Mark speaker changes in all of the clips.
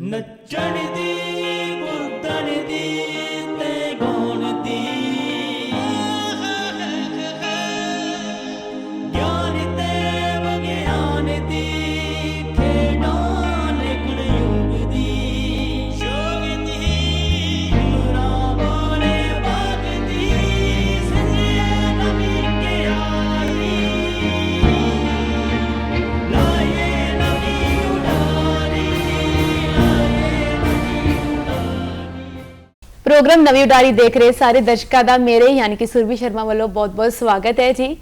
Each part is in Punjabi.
Speaker 1: ਨੱਚਣ ਦੀ ਕੁੱਦਣ ਦੀ।
Speaker 2: ਪ੍ਰੋਗਰਾਮ ਨਵੀਂ ਉਡਾਰੀ ਦੇਖ ਰਹੇ ਸਾਰੇ ਦਰਸ਼ਕਾਂ ਦਾ ਮੇਰੇ ਯਾਨੀ ਕਿ ਸੁਰਭੀ ਸ਼ਰਮਾ ਵੱਲੋਂ ਬਹੁਤ-ਬਹੁਤ ਸਵਾਗਤ ਹੈ ਜੀ।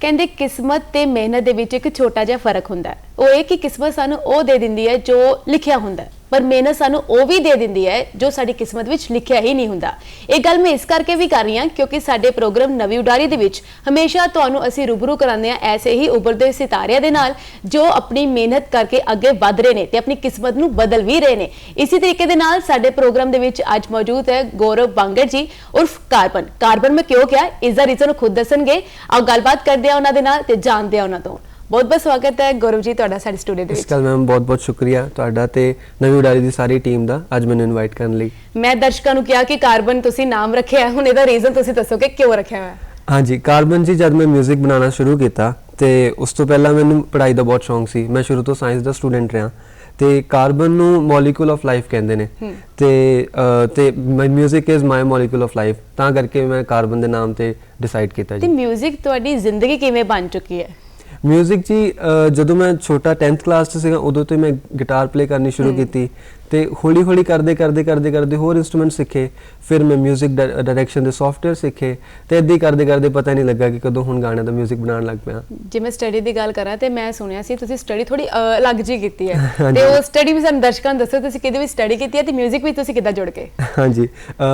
Speaker 2: ਕਹਿੰਦੇ ਕਿਸਮਤ ਤੇ ਮਿਹਨਤ ਦੇ ਵਿੱਚ ਇੱਕ ਛੋਟਾ ਜਿਹਾ ਫ਼ਰਕ ਹੁੰਦਾ ਹੈ। ਉਹ ਇਹ ਕਿ ਕਿਸਮਤ ਸਾਨੂੰ ਉਹ ਦੇ ਦਿੰਦੀ ਹੈ ਜੋ ਲਿਖਿਆ ਹੁੰਦਾ ਹੈ। ਪਰ ਮਿਹਨਤ ਸਾਨੂੰ ਉਹ ਵੀ ਦੇ ਦਿੰਦੀ ਹੈ ਜੋ ਸਾਡੀ ਕਿਸਮਤ ਵਿੱਚ ਲਿਖਿਆ ਹੀ ਨਹੀਂ ਹੁੰਦਾ। ਇਹ ਗੱਲ ਮੈਂ ਇਸ ਕਰਕੇ ਵੀ ਕਰ ਰਹੀ ਹਾਂ ਕਿਉਂਕਿ ਸਾਡੇ ਪ੍ਰੋਗਰਾਮ ਨਵੀਂ ਉਡਾਰੀ ਦੇ ਵਿੱਚ ਹਮੇਸ਼ਾ ਤੁਹਾਨੂੰ ਅਸੀਂ ਰੂਬਰੂ ਕਰਾਉਂਦੇ ਹਾਂ ਐਸੇ ਹੀ ਉੱਭਰਦੇ ਸਿਤਾਰਿਆਂ ਦੇ ਨਾਲ ਜੋ ਆਪਣੀ ਮਿਹਨਤ ਕਰਕੇ ਅੱਗੇ ਵਧ ਰਹੇ ਨੇ ਤੇ ਆਪਣੀ ਕਿਸਮਤ ਨੂੰ ਬਦਲ ਵੀ ਰਹੇ ਨੇ। ਇਸੇ ਤਰੀਕੇ ਦੇ ਨਾਲ ਸਾਡੇ ਪ੍ਰੋਗਰਾਮ ਦੇ ਵਿੱਚ ਅੱਜ ਮੌਜੂਦ ਹੈ ਗੌਰਵ ਬਾਂਗੜ ਜੀ, ਉਰਫ ਕਾਰਬਨ। ਕਾਰਬਨ ਮੈਂ ਕਿਉਂ ਕਿਹਾ? ਇਸ ਦਾ ਰੀਜ਼ਨ ਖੁਦ ਦੱਸਣਗੇ। ਆਓ ਗੱਲਬਾਤ ਕਰਦੇ ਆ ਉਹਨਾਂ ਦੇ ਨਾਲ ਤੇ ਜਾਣਦੇ ਆ ਉਹਨਾਂ ਤੋਂ। ਬਹੁਤ ਬਹੁਤ ਸਵਾਗਤ ਹੈ ਗੌਰਵ ਜੀ ਤੁਹਾਡਾ ਸਾਡੇ ਸਟੂਡੀਓ ਦੇ
Speaker 3: ਇਸ
Speaker 2: ਵਿੱਚ
Speaker 3: ਗੱਲ ਮੈਮ ਬਹੁਤ ਬਹੁਤ ਸ਼ੁਕਰੀਆ ਤੁਹਾਡਾ ਤੇ ਨਵੀਂ ਉਡਾਰੀ ਦੀ ਸਾਰੀ ਟੀਮ ਦਾ ਅੱਜ ਮੈਨੂੰ ਇਨਵਾਈਟ ਕਰਨ ਲਈ
Speaker 2: ਮੈਂ ਦਰਸ਼ਕਾਂ ਨੂੰ ਕਿਹਾ ਕਿ ਕਾਰਬਨ ਤੁਸੀਂ ਨਾਮ ਰੱਖਿਆ ਹੈ, ਹੁਣ ਇਹਦਾ ਰੀਜ਼ਨ ਤੁਸੀਂ ਦੱਸੋ ਕਿ ਕਿਉਂ ਰੱਖਿਆ ਹੋਇਆ ਹੈ
Speaker 3: ਹਾਂਜੀ ਕਾਰਬਨ ਜੀ ਜਦ ਮੈਂ 뮤직 ਬਣਾਉਣਾ ਸ਼ੁਰੂ ਕੀਤਾ ਤੇ ਉਸ ਤੋਂ ਪਹਿਲਾਂ ਮੈਨੂੰ ਪੜ੍ਹਾਈ ਦਾ ਬਹੁਤ ਸ਼ੌਂਕ ਸੀ ਮੈਂ ਸ਼ੁਰੂ ਤੋਂ ਸਾਇੰਸ ਦਾ ਸਟੂਡੈਂਟ ਰਿਹਾ ਤੇ ਕਾਰਬਨ ਨੂੰ ਮੋਲੀਕੂਲ ਆਫ ਲਾਈਫ ਕਹਿੰਦੇ ਨੇ ਤੇ ਅ, ਤੇ 뮤직 is my molecule of life ਤਾਂ ਕਰਕੇ ਮੈਂ ਕਾਰਬਨ ਦੇ ਨਾਮ ਤੇ ਡਿਸਾਈਡ ਕੀਤਾ
Speaker 2: ਤੇ
Speaker 3: ਜੀ
Speaker 2: 뮤직 ਤੁਹਾਡੀ ਜ਼ਿੰਦਗੀ ਕਿਵੇਂ ਬਣ ਚੁੱਕੀ ਹੈ
Speaker 3: 뮤직 ਜੀ ਅ, ਜਦੋਂ ਮੈਂ ਛੋਟਾ 10th ਕਲਾਸ 'ਚ ਸੀਗਾ ਉਦੋਂ ਤੋਂ ਹੀ ਮੈਂ ਗਿਟਾਰ ਪਲੇ ਕਰਨੀ ਸ਼ੁਰੂ ਕੀਤੀ। ਤੇ ਹੌਲੀ ਹੌਲੀ ਕਰਦੇ ਕਰਦੇ ਕਰਦੇ ਕਰਦੇ ਹੋਰ ਇਨਸਟਰੂਮੈਂਟ ਸਿੱਖੇ ਫਿਰ ਮੈਂ 뮤직 ਡਾਇਰੈਕਸ਼ਨ ਦੇ ਸੌਫਟਵੇਅਰ ਸਿੱਖੇ ਤੇ ਇਦਾਂ ਹੀ ਕਰਦੇ ਕਰਦੇ ਪਤਾ ਨਹੀਂ ਲੱਗਾ ਕਿ ਕਦੋਂ ਹੁਣ ਗਾਣਿਆਂ ਦਾ 뮤직 ਬਣਾਉਣ ਲੱਗ ਪਿਆ
Speaker 2: ਜੇ ਮੈਂ ਸਟੱਡੀ ਦੀ ਗੱਲ ਕਰਾਂ ਤੇ ਮੈਂ ਸੁਣਿਆ ਸੀ ਤੁਸੀਂ ਸਟੱਡੀ ਥੋੜੀ ਅਲੱਗ ਜੀ ਕੀਤੀ ਹੈ
Speaker 3: ਹਾਂਜੀ।
Speaker 2: ਤੇ ਉਹ ਸਟੱਡੀ ਵੀ ਸਾਨੂੰ ਦਰਸ਼ਕਾਂ ਨੂੰ ਦੱਸੋ ਤੁਸੀਂ ਕਿਹਦੇ ਵਿੱਚ ਸਟੱਡੀ ਕੀਤੀ ਹੈ ਤੇ 뮤직 ਵਿੱਚ ਤੁਸੀਂ ਕਿੱਦਾਂ ਜੁੜ ਗਏ
Speaker 3: ਹਾਂਜੀ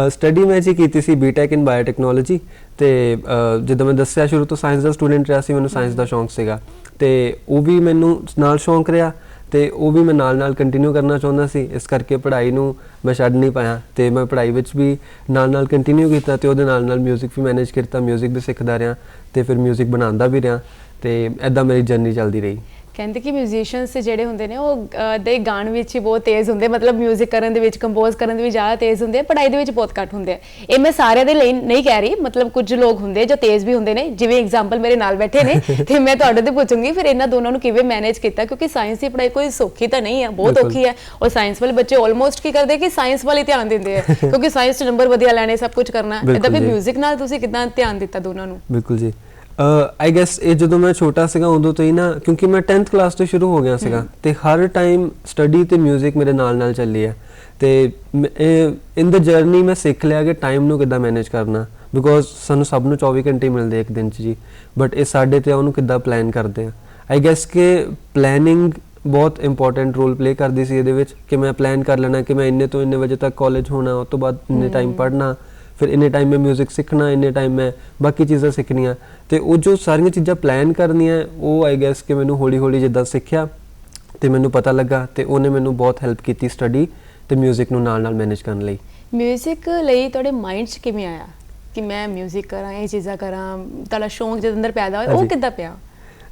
Speaker 3: ਸਟੱਡੀ ਮੈਂ ਜੀ ਕੀਤੀ ਸੀ ਬੀਟੈਕ ਇਨ ਬਾਇਓਟੈਕਨੋਲੋਜੀ ਤੇ ਅ, ਜਦੋਂ ਮੈਂ ਦੱਸਿਆ ਸ਼ੁਰੂ ਤੋਂ ਸਾਇੰਸ ਦਾ ਸਟੂਡੈਂਟ ਰਿਹਾ ਸੀ ਮੈਨੂੰ ਸਾਇੰਸ ਦਾ ਸ਼ੌਂਕ ਸੀਗਾ ਤੇ ਉਹ ਵੀ ਮੈਨੂੰ ਨਾਲ ਸ਼ੌਂਕ ਰਿਹਾ ਤੇ ਉਹ ਵੀ ਮੈਂ ਨਾਲ ਨਾਲ ਕੰਟੀਨਿਊ ਕਰਨਾ ਚਾਹੁੰਦਾ ਸੀ ਇਸ ਕਰਕੇ ਪੜ੍ਹਾਈ ਨੂੰ ਮੈਂ ਛੱਡ ਨਹੀਂ ਪਾਇਆ ਤੇ ਮੈਂ ਪੜ੍ਹਾਈ ਵਿੱਚ ਵੀ ਨਾਲ ਨਾਲ ਕੰਟੀਨਿਊ ਕੀਤਾ ਤੇ ਉਹਦੇ ਨਾਲ ਨਾਲ 뮤직 ਵੀ ਮੈਨੇਜ ਕੀਤਾ 뮤직 ਵੀ ਸਿੱਖਦਾ ਰਿਹਾ ਤੇ ਫਿਰ 뮤직 ਬਣਾਉਂਦਾ ਵੀ ਰਿਹਾ ਤੇ ਐਦਾਂ ਮੇਰੀ ਜਰਨੀ ਚੱਲਦੀ ਰਹੀ
Speaker 2: ਕਹਿੰਦੇ ਕਿ ਮਿਊਜ਼ੀਸ਼ੀਅਨਸ ਜਿਹੜੇ ਹੁੰਦੇ ਨੇ ਉਹ ਅਹ, ਦੇ ਗਾਣ ਵਿੱਚ ਹੀ ਬਹੁਤ ਤੇਜ਼ ਹੁੰਦੇ ਮਤਲਬ 뮤직 ਕਰਨ ਦੇ ਵਿੱਚ ਕੰਪੋਜ਼ ਕਰਨ ਦੇ ਵਿੱਚ ਜ਼ਿਆਦਾ ਤੇਜ਼ ਹੁੰਦੇ ਆ ਪੜ੍ਹਾਈ ਦੇ ਵਿੱਚ ਬਹੁਤ ਘੱਟ ਹੁੰਦੇ ਆ ਇਹ ਮੈਂ ਸਾਰਿਆਂ ਦੇ ਲਈ ਨਹੀਂ ਕਹਿ ਰਹੀ ਮਤਲਬ ਕੁਝ ਲੋਕ ਹੁੰਦੇ ਜੋ ਤੇਜ਼ ਵੀ ਹੁੰਦੇ ਨੇ ਜਿਵੇਂ ਐਗਜ਼ਾਮਪਲ ਮੇਰੇ ਨਾਲ ਬੈਠੇ ਨੇ ਤੇ ਮੈਂ ਤੁਹਾਡੇ ਤੋਂ ਪੁੱਛੂੰਗੀ ਫਿਰ ਇਹਨਾਂ ਦੋਨਾਂ ਨੂੰ ਕਿਵੇਂ ਮੈਨੇਜ ਕੀਤਾ ਕਿਉਂਕਿ ਸਾਇੰਸ ਦੀ ਪੜ੍ਹਾਈ ਕੋਈ ਸੌਖੀ ਤਾਂ ਨਹੀਂ ਹੈ ਬਹੁਤ
Speaker 3: ਬਿਲਕੁਲ।
Speaker 2: ਔਖੀ ਹੈ ਔਰ ਸਾਇੰਸ ਵਾਲੇ ਬੱਚੇ ਆਲਮੋਸਟ ਕੀ ਕਰਦੇ ਕਿ ਸਾਇੰਸ ਵੱਲ ਹੀ ਧਿਆਨ ਦਿੰਦੇ ਆ ਕਿਉਂਕਿ ਸਾਇੰਸ 'ਚ ਨੰਬਰ ਵਧੀਆ ਲੈਣੇ ਸਭ ਕੁਝ ਕਰਨਾ ਇਦਾਂ
Speaker 3: ਬਿਲਕੁਲ
Speaker 2: ਫਿਰ
Speaker 3: ਜੀ।
Speaker 2: 뮤직 ਨਾਲ ਤੁਸੀਂ ਕਿਦਾਂ ਧਿਆਨ ਦਿੱਤਾ ਦੋਨਾਂ ਨੂੰ
Speaker 3: ਬਿਲਕੁਲ ਜੀ ਆਈ ਗੈਸ ਇਹ ਜਦੋਂ ਮੈਂ ਛੋਟਾ ਸੀਗਾ ਉਦੋਂ ਤੋਂ ਹੀ ਨਾ ਕਿਉਂਕਿ ਮੈਂ 10th ਕਲਾਸ ਤੋਂ ਸ਼ੁਰੂ ਹੋ ਗਿਆ ਸੀਗਾ ਤੇ ਹਰ ਟਾਈਮ ਸਟੱਡੀ ਤੇ 뮤직 ਮੇਰੇ ਨਾਲ ਨਾਲ ਚੱਲੀ ਹੈ ਤੇ ਇਨ ਦ ਜਰਨੀ ਮੈਂ ਸਿੱਖ ਲਿਆ ਕਿ ਟਾਈਮ ਨੂੰ ਕਿੱਦਾਂ ਮੈਨੇਜ ਕਰਨਾ ਬਿਕੋਜ਼ ਸਾਨੂੰ ਸਭ ਨੂੰ 24 ਘੰਟੇ ਮਿਲਦੇ ਇੱਕ ਦਿਨ 'ਚ ਜੀ ਬਟ ਇਹ ਸਾਡੇ ਤੇ ਉਹਨੂੰ ਕਿੱਦਾਂ ਪਲਾਨ ਕਰਦੇ ਆ। ਆਈ ਗੈਸ ਕਿ ਪਲੈਨਿੰਗ ਬਹੁਤ ਇੰਪੋਰਟੈਂਟ ਰੋਲ ਪਲੇ ਕਰਦੀ ਸੀ ਇਹਦੇ ਵਿੱਚ ਕਿ ਮੈਂ ਪਲਾਨ ਕਰ ਲੈਣਾ ਕਿ ਮੈਂ ਇੰਨੇ ਤੋਂ ਇੰਨੇ ਵਜੇ ਤੱਕ ਕਾਲਜ ਹੋਣਾ ਉਸ ਤੋਂ ਬਾਅਦ ਇੰਨੇ ਟਾਈਮ ਪੜ੍ਹਨਾ ਫਿਰ ਇੰਨੇ ਟਾਈਮ ਮੈਂ 뮤직 ਸਿੱਖਣਾ ਇੰਨੇ ਟਾਈਮ ਮੈਂ ਬਾਕੀ ਚੀਜ਼ਾਂ ਸਿੱਖਣੀਆਂ ਤੇ ਉਹ ਜੋ ਸਾਰੀਆਂ ਚੀਜ਼ਾਂ ਪਲਾਨ ਕਰਨੀਆਂ ਉਹ ਆਈ ਗੈਸ ਕਿ ਮੈਨੂੰ ਹੌਲੀ ਹੌਲੀ ਜਿੱਦਾਂ ਸਿੱਖਿਆ ਤੇ ਮੈਨੂੰ ਪਤਾ ਲੱਗਾ ਤੇ ਉਹਨੇ ਮੈਨੂੰ ਬਹੁਤ ਹੈਲਪ ਕੀਤੀ ਸਟੱਡੀ ਤੇ 뮤직 ਨੂੰ ਨਾਲ ਨਾਲ ਮੈਨੇਜ ਕਰਨ ਲਈ
Speaker 2: ਮਿਊਜ਼ਿਕ ਲਈ ਤੁਹਾਡੇ ਮਾਈਂਡ 'ਚ ਕਿਵੇਂ ਆਇਆ ਕਿ ਮੈਂ ਮਿਊਜ਼ਿਕ ਕਰਾਂ ਇਹ ਚੀਜ਼ਾਂ ਕਰਾਂ ਤੁਹਾਡਾ ਸ਼ੌਂਕ ਜਦ ਅੰਦਰ ਪੈਦਾ ਹੋਇਆ ਉਹ
Speaker 3: ਹਾਂਜੀ।
Speaker 2: ਕਿੱਦਾਂ ਪਿਆ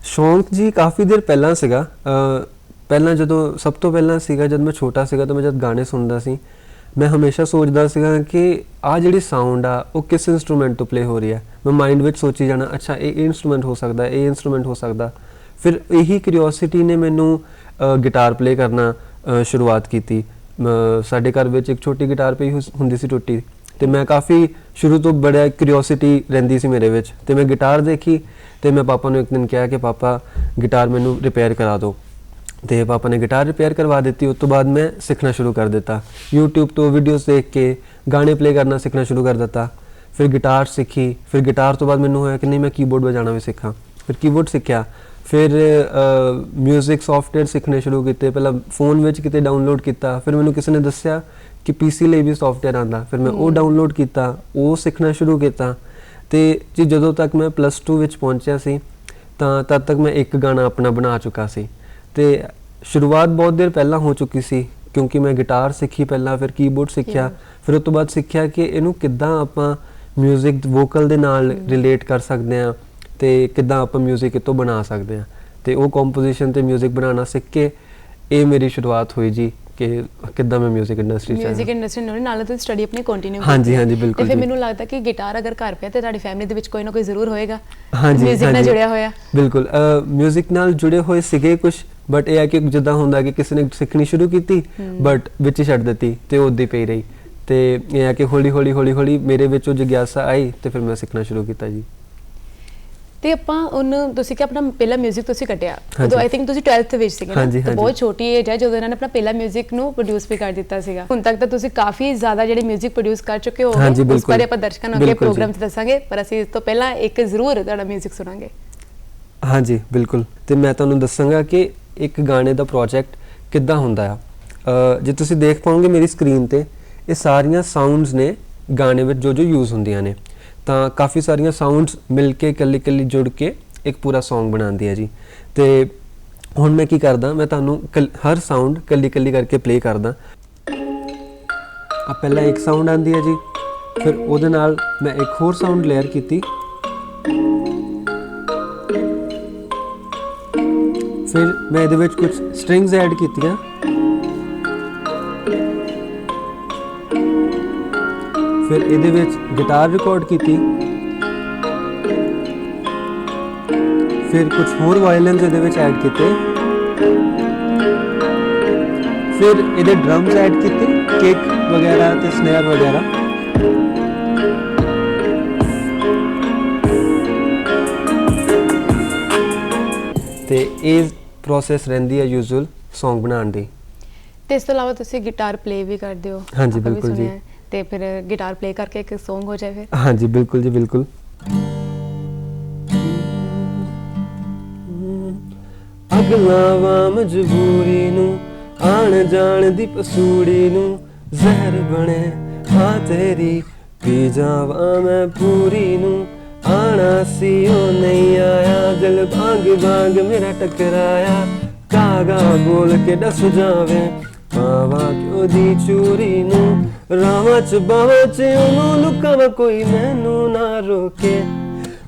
Speaker 3: ਸ਼ੌਂਕ ਜੀ ਕਾਫੀ ਦੇਰ ਪਹਿਲਾਂ ਸੀਗਾ ਅਹ ਪਹਿਲਾਂ ਜਦੋਂ ਸਭ ਤੋਂ ਪਹਿਲਾਂ ਸੀਗਾ ਜਦ ਮੈਂ ਛੋਟਾ ਸੀਗਾ ਤਾਂ ਮੈਂ ਜਦ ਗਾਣੇ ਸੁਣਦਾ ਸੀ ਮੈਂ ਹਮੇਸ਼ਾ ਸੋਚਦਾ ਸੀਗਾ ਕਿ ਆ ਜਿਹੜੀ ਸਾਊਂਡ ਆ, ਉਹ ਕਿਸ ਇਨਸਟਰੂਮੈਂਟ ਤੋਂ ਪਲੇ ਹੋ ਰਹੀ ਹੈ ਮੈਂ ਮਾਈਂਡ ਵਿੱਚ ਸੋਚੀ ਜਾਣਾ, ਅੱਛਾ, ਇਹ ਇਨਸਟਰੂਮੈਂਟ ਹੋ ਸਕਦਾ, ਇਹ ਇਨਸਟਰੂਮੈਂਟ ਹੋ ਸਕਦਾ। ਫਿਰ ਇਹੀ ਕਿਉਰਿਓਸਿਟੀ ਨੇ ਮੈਨੂੰ ਗਿਟਾਰ ਪਲੇ ਕਰਨਾ ਸ਼ੁਰੂਆਤ ਕੀਤੀ। ਸਾਡੇ ਘਰ ਵਿੱਚ ਇੱਕ ਛੋਟੀ ਗਿਟਾਰ ਪਈ ਹੁੰਦੀ ਸੀ ਟੁੱਟੀ। ਤੇ ਮੈਂ ਕਾਫੀ ਸ਼ੁਰੂ ਤੋਂ ਬੜਾ ਕਿਉਰਿਓਸਿਟੀ ਰਹਿੰਦੀ ਸੀ ਮੇਰੇ ਵਿੱਚ। ਤੇ ਮੈਂ ਗਿਟਾਰ ਦੇਖੀ, ਤੇ ਮੈਂ ਪਾਪਾ ਨੂੰ ਇੱਕ ਦਿਨ ਕਿਹਾ ਕਿ, ਪਾਪਾ ਗਿਟਾਰ ਮੈਨੂੰ ਰਿਪੇਅਰ ਕਰਾ ਦਿਓ। ਤੇ ਪਾਪਾ ਨੇ ਗਿਟਾਰ ਰਿਪੇਅਰ ਕਰਵਾ ਦਿੱਤੀ ਉਸ ਤੋਂ ਬਾਅਦ ਮੈਂ ਸਿੱਖਣਾ ਸ਼ੁਰੂ ਕਰ ਦਿੱਤਾ। YouTube ਤੋਂ ਵੀਡੀਓਜ਼ ਦੇਖ ਕੇ ਗਾਣੇ ਪਲੇ ਕਰਨਾ ਸਿੱਖਣਾ ਸ਼ੁਰੂ ਕਰ ਦਿੱਤਾ। ਫਿਰ ਗਿਟਾਰ ਸਿੱਖੀ ਫਿਰ ਗਿਟਾਰ ਤੋਂ ਬਾਅਦ ਮੈਨੂੰ ਹੋਇਆ ਕਿ ਨਹੀਂ ਮੈਂ ਕੀਬੋਰਡ ਵਜਾਉਣਾ ਵੀ ਸਿੱਖਾਂ। ਫਿਰ ਕੀਬੋਰਡ ਸਿੱਖਿਆ। ਫਿਰ ਮਿਊਜ਼ਿਕ ਸੌਫਟਵੇਅਰ ਸਿੱਖਣੇ ਸ਼ੁਰੂ ਕੀਤੇ। ਪਹਿਲਾਂ ਫੋਨ ਵਿੱਚ ਕਿਤੇ ਡਾਊਨਲੋਡ ਕੀਤਾ। ਫਿਰ ਮੈਨੂੰ ਕਿਸੇ ਨੇ ਦੱਸਿਆ ਕਿ PC ਲਈ ਵੀ ਸੌਫਟਵੇਅਰ ਆਂਦਾ ਫਿਰ ਮੈਂ ਉਹ ਡਾਊਨਲੋਡ ਕੀਤਾ ਉਹ ਸਿੱਖਣਾ ਸ਼ੁਰੂ ਕੀਤਾ। ਤੇ ਜੀ ਜਦੋਂ ਤੱਕ ਮੈਂ ਪਲੱਸ 2 ਵਿੱਚ ਪਹੁੰਚਿਆ ਸੀ ਤਾਂ ਤਦ ਤੱਕ ਮੈਂ ਇੱਕ ਗਾਣਾ ਆਪਣਾ ਬਣਾ ਚੁੱਕਾ ਸੀ। ਤੇ ਸ਼ੁਰੂਆਤ ਬਹੁਤ ਦੇਰ ਪਹਿਲਾਂ ਹੋ ਚੁੱਕੀ ਸੀ ਕਿਉਂਕਿ ਮੈਂ ਗਿਟਾਰ ਸਿੱਖੀ ਪਹਿਲਾਂ ਫਿਰ ਕੀਬੋਰਡ ਸਿੱਖਿਆ ਫਿਰ ਉਸ ਤੋਂ ਬਾਅਦ ਸਿੱਖਿਆ ਕਿ ਇਹਨੂੰ ਕਿੱਦਾਂ ਆਪਾਂ 뮤직 ਵੋਕਲ ਦੇ ਨਾਲ ਰਿਲੇਟ ਕਰ ਸਕਦੇ ਆ ਤੇ ਕਿੱਦਾਂ ਆਪਾਂ 뮤직 ਇਤੋਂ ਬਣਾ ਸਕਦੇ ਆ ਤੇ ਉਹ ਕੰਪੋਜੀਸ਼ਨ ਤੇ 뮤직 ਬਣਾਉਣਾ ਸਿੱਖ ਕੇ ਇਹ ਮੇਰੀ ਸ਼ੁਰੂਆਤ ਹੋਈ ਜੀ ਕਿ ਕਿੱਦਾਂ ਮੈਂ 뮤직 ਇੰਡਸਟਰੀ ਚ
Speaker 2: 뮤직
Speaker 3: ਆਇਆ
Speaker 2: ਇੰਡਸਟਰੀ ਨਾਲ ਨਾਲ ਤੁਸੀਂ ਸਟੱਡੀ ਆਪਣੀ ਕੰਟੀਨਿਊ
Speaker 3: ਹਾਂਜੀ, ਹਾਂਜੀ, ਬਿਲਕੁਲ
Speaker 2: ਤੇ ਫਿਰ
Speaker 3: ਜੀ।
Speaker 2: ਮੈਨੂੰ ਲੱਗਦਾ ਕਿ ਗਿਟਾਰ ਅਗਰ ਘਰ ਪਿਆ ਤੇ ਤੁਹਾਡੀ ਫੈਮਿਲੀ ਦੇ ਵਿੱਚ ਕੋਈ ਨਾ ਕੋਈ ਜ਼ਰੂਰ ਹੋਏਗਾ
Speaker 3: ਹਾਂਜੀ
Speaker 2: 뮤직 ਨਾਲ
Speaker 3: ਹਾਂਜੀ।
Speaker 2: ਜੁੜਿਆ ਹੋਇਆ
Speaker 3: ਬਿਲਕੁਲ 뮤직 ਨਾਲ ਜੁੜੇ ਹੋਏ ਸੀਗੇ ਕੁਝ ਬਟ ਇਹ ਹੈ ਕਿ ਜਿੱਦਾਂ ਹੁੰਦਾ ਕਿ ਕਿਸੇ ਨੇ ਸਿੱਖਣੀ ਸ਼ੁਰੂ ਕੀਤੀ ਬਟ ਵਿੱਚ ਹੀ ਛੱਡ ਦਿੱਤੀ ਤੇ ਉਹ ਉੱਦਾਂ ਹੀ ਪਈ ਰਹੀ ਤੇ ਇਹ ਹੈ ਕਿ ਹੌਲੀ ਹੌਲੀ ਹੌਲੀ ਹੌਲੀ ਮੇਰੇ ਵਿੱਚ ਉਹ ਜਿਗਿਆਸਾ ਆਈ ਤੇ ਫਿਰ ਮੈਂ ਸਿੱਖਣਾ ਸ਼ੁਰੂ ਕੀਤਾ ਜੀ
Speaker 2: ਤੇ ਆਪਾਂ ਉਹਨੂੰ ਤੁਸੀਂ ਕਿ ਆਪਣਾ ਪਹਿਲਾ 뮤직 ਤੁਸੀਂ ਕੱਢਿਆ
Speaker 3: ਹਾਂਜੀ।
Speaker 2: ਉਦੋਂ ਆਈ ਥਿੰਕ ਤੁਸੀਂ 12th ਵਿੱਚ ਸੀਗੇ ਨਾ
Speaker 3: ਹਾਂਜੀ,
Speaker 2: ਤਾਂ
Speaker 3: ਹਾਂਜੀ।
Speaker 2: ਬਹੁਤ ਛੋਟੀ ਏਜ ਹੈ ਜਦੋਂ ਇਹਨਾਂ ਨੇ ਆਪਣਾ ਪਹਿਲਾ 뮤직 ਨੂੰ ਪ੍ਰੋਡਿਊਸ ਵੀ ਕਰ ਦਿੱਤਾ ਸੀਗਾ ਹੁਣ ਤੱਕ ਤਾਂ ਤੁਸੀਂ ਕਾਫੀ ਜ਼ਿਆਦਾ ਜਿਹੜੇ 뮤직 ਪ੍ਰੋਡਿਊਸ ਕਰ ਚੁੱਕੇ ਹੋਗੇ
Speaker 3: ਹਾਂਜੀ,
Speaker 2: ਉਸ
Speaker 3: ਬਿਲਕੁਲ।
Speaker 2: ਬਾਰੇ ਆਪਾਂ ਦਰਸ਼ਕਾਂ ਨੂੰ ਅੱਗੇ
Speaker 3: ਬਿਲਕੁਲ ਜੀ।
Speaker 2: ਪ੍ਰੋਗਰਾਮ 'ਚ ਦੱਸਾਂਗੇ ਪਰ ਅਸੀਂ ਇਸ ਤੋਂ ਪਹਿਲਾਂ ਇੱਕ ਜ਼ਰੂਰ ਤੁਹਾਡਾ 뮤직 ਸੁਣਾਂਗੇ
Speaker 3: ਹਾਂਜੀ ਬਿਲਕੁਲ ਤੇ ਮੈਂ ਤੁਹਾਨੂੰ ਦੱਸਾਂਗਾ ਕਿ ਇੱਕ ਗਾਣੇ ਦਾ ਪ੍ਰੋਜੈਕਟ ਕਿੱਦਾਂ ਹੁੰਦਾ ਆ? ਜੇ ਤੁਸੀਂ ਦੇਖ ਪਾਓਗੇ ਮੇਰੀ ਸਕਰੀਨ ਤੇ, ਇਹ ਸਾਰੀਆਂ ਸਾਊਂਡਸ ਨੇ ਗਾਣੇ ਵਿੱਚ ਜੋ ਜੋ ਯੂਜ਼ ਹੁੰਦੀਆਂ ਨੇ। ਤਾਂ ਕਾਫੀ ਸਾਰੀਆਂ ਸਾਊਂਡਸ ਮਿਲ ਕੇ ਇਕੱਲੀ ਇਕੱਲੀ ਜੁੜ ਕੇ ਇੱਕ ਪੂਰਾ Song ਬਣਾਉਂਦੀ ਹੈ ਜੀ। ਤੇ ਹੁਣ ਮੈਂ ਕੀ ਕਰਦਾ, ਮੈਂ ਤੁਹਾਨੂੰ ਕੱਲ- ਹਰ ਸਾਊਂਡ ਇਕੱਲੀ ਇਕੱਲੀ ਕਰਕੇ ਪਲੇ ਕਰਦਾ। ਆ ਪਹਿਲਾਂ ਇੱਕ ਸਾਊਂਡ ਆਂਦੀ ਹੈ ਜੀ, ਫਿਰ ਉਹਦੇ ਨਾਲ ਮੈਂ ਇੱਕ ਹੋਰ ਸਾਊਂਡ ਲੇਅਰ ਕੀਤੀ। ਫਿਰ ਮੈਂ ਇਹਦੇ ਵਿੱਚ ਕੁਝ ਸਟ੍ਰਿੰਗਸ ਐਡ ਕੀਤੀਆਂ। ਫਿਰ ਇਹਦੇ ਵਿੱਚ ਗਿਟਾਰ ਰਿਕਾਰਡ ਕੀਤੀ। ਫਿਰ ਕੁਝ ਹੋਰ ਵਾਇਲਨਸ ਇਹਦੇ ਵਿੱਚ ਐਡ ਕੀਤੇ। ਫਿਰ ਇਹਦੇ ਡਰਮਸ ਐਡ ਕੀਤੇ ਕਿਕ ਵਗੈਰਾ ਤੇ ਸਨੇਅਰ ਵਗੈਰਾ। ਤੇ ਇਹ ਪ੍ਰੋਸੈਸ ਰਹਿੰਦੀ ਹੈ ਯੂਜ਼ੁਅਲ Song ਬਣਾਉਣ ਦੀ।
Speaker 2: ਤੇ ਇਸ ਤੋਂ ਇਲਾਵਾ ਤੁਸੀਂ ਗਿਟਾਰ ਪਲੇ ਵੀ ਕਰਦੇ ਹੋ।
Speaker 3: ਹਾਂਜੀ,
Speaker 2: ਆਪਾਂ ਵੀ
Speaker 3: ਬਿਲਕੁਲ ਜੀ।
Speaker 2: ਸੁਣਿਆ ਹੈ। ਤੇ ਫਿਰ ਗਿਟਾਰ ਪਲੇ ਕਰਕੇ ਇੱਕ Song ਹੋ ਜਾਏ ਫਿਰ।
Speaker 3: ਹਾਂਜੀ ਬਿਲਕੁਲ ਜੀ ਬਿਲਕੁਲ। ਅਗਲਾਵਾ ਮਜਬੂਰੀ ਨੂੰ ਆਣ ਜਾਣ ਦੀ ਪਸੂੜੀ ਨੂੰ ਜ਼ਹਿਰ ਬਣੇ ਹਾਂ ਤੇਰੀ ਪੀ ਜਾਵਾਂ ਮੈਂ ਪੂਰੀ ਨੂੰ। ਆਣਾ ਸੀ, ਉਹ ਨਹੀਂ ਆਇਆ। ਦਿਲ ਭਾਂਗ ਭਾਂਗ ਮੇਰਾ ਟਕਰਾਇਆ। ਕਾਗਾ ਬੋਲ ਕੇ ਦੱਸ ਜਾਵੇ। ਪਾਵਾ ਕਿਉਂ ਦੀ ਚੂਰੀ ਨੂੰ? ਰਾਵਾਂ ਚ ਬਾਵਾਂ ਚ ਉਹਨੂੰ ਲੁਕਾਵਾ ਕੋਈ ਮੈਨੂੰ ਨਾ ਰੋਕੇ।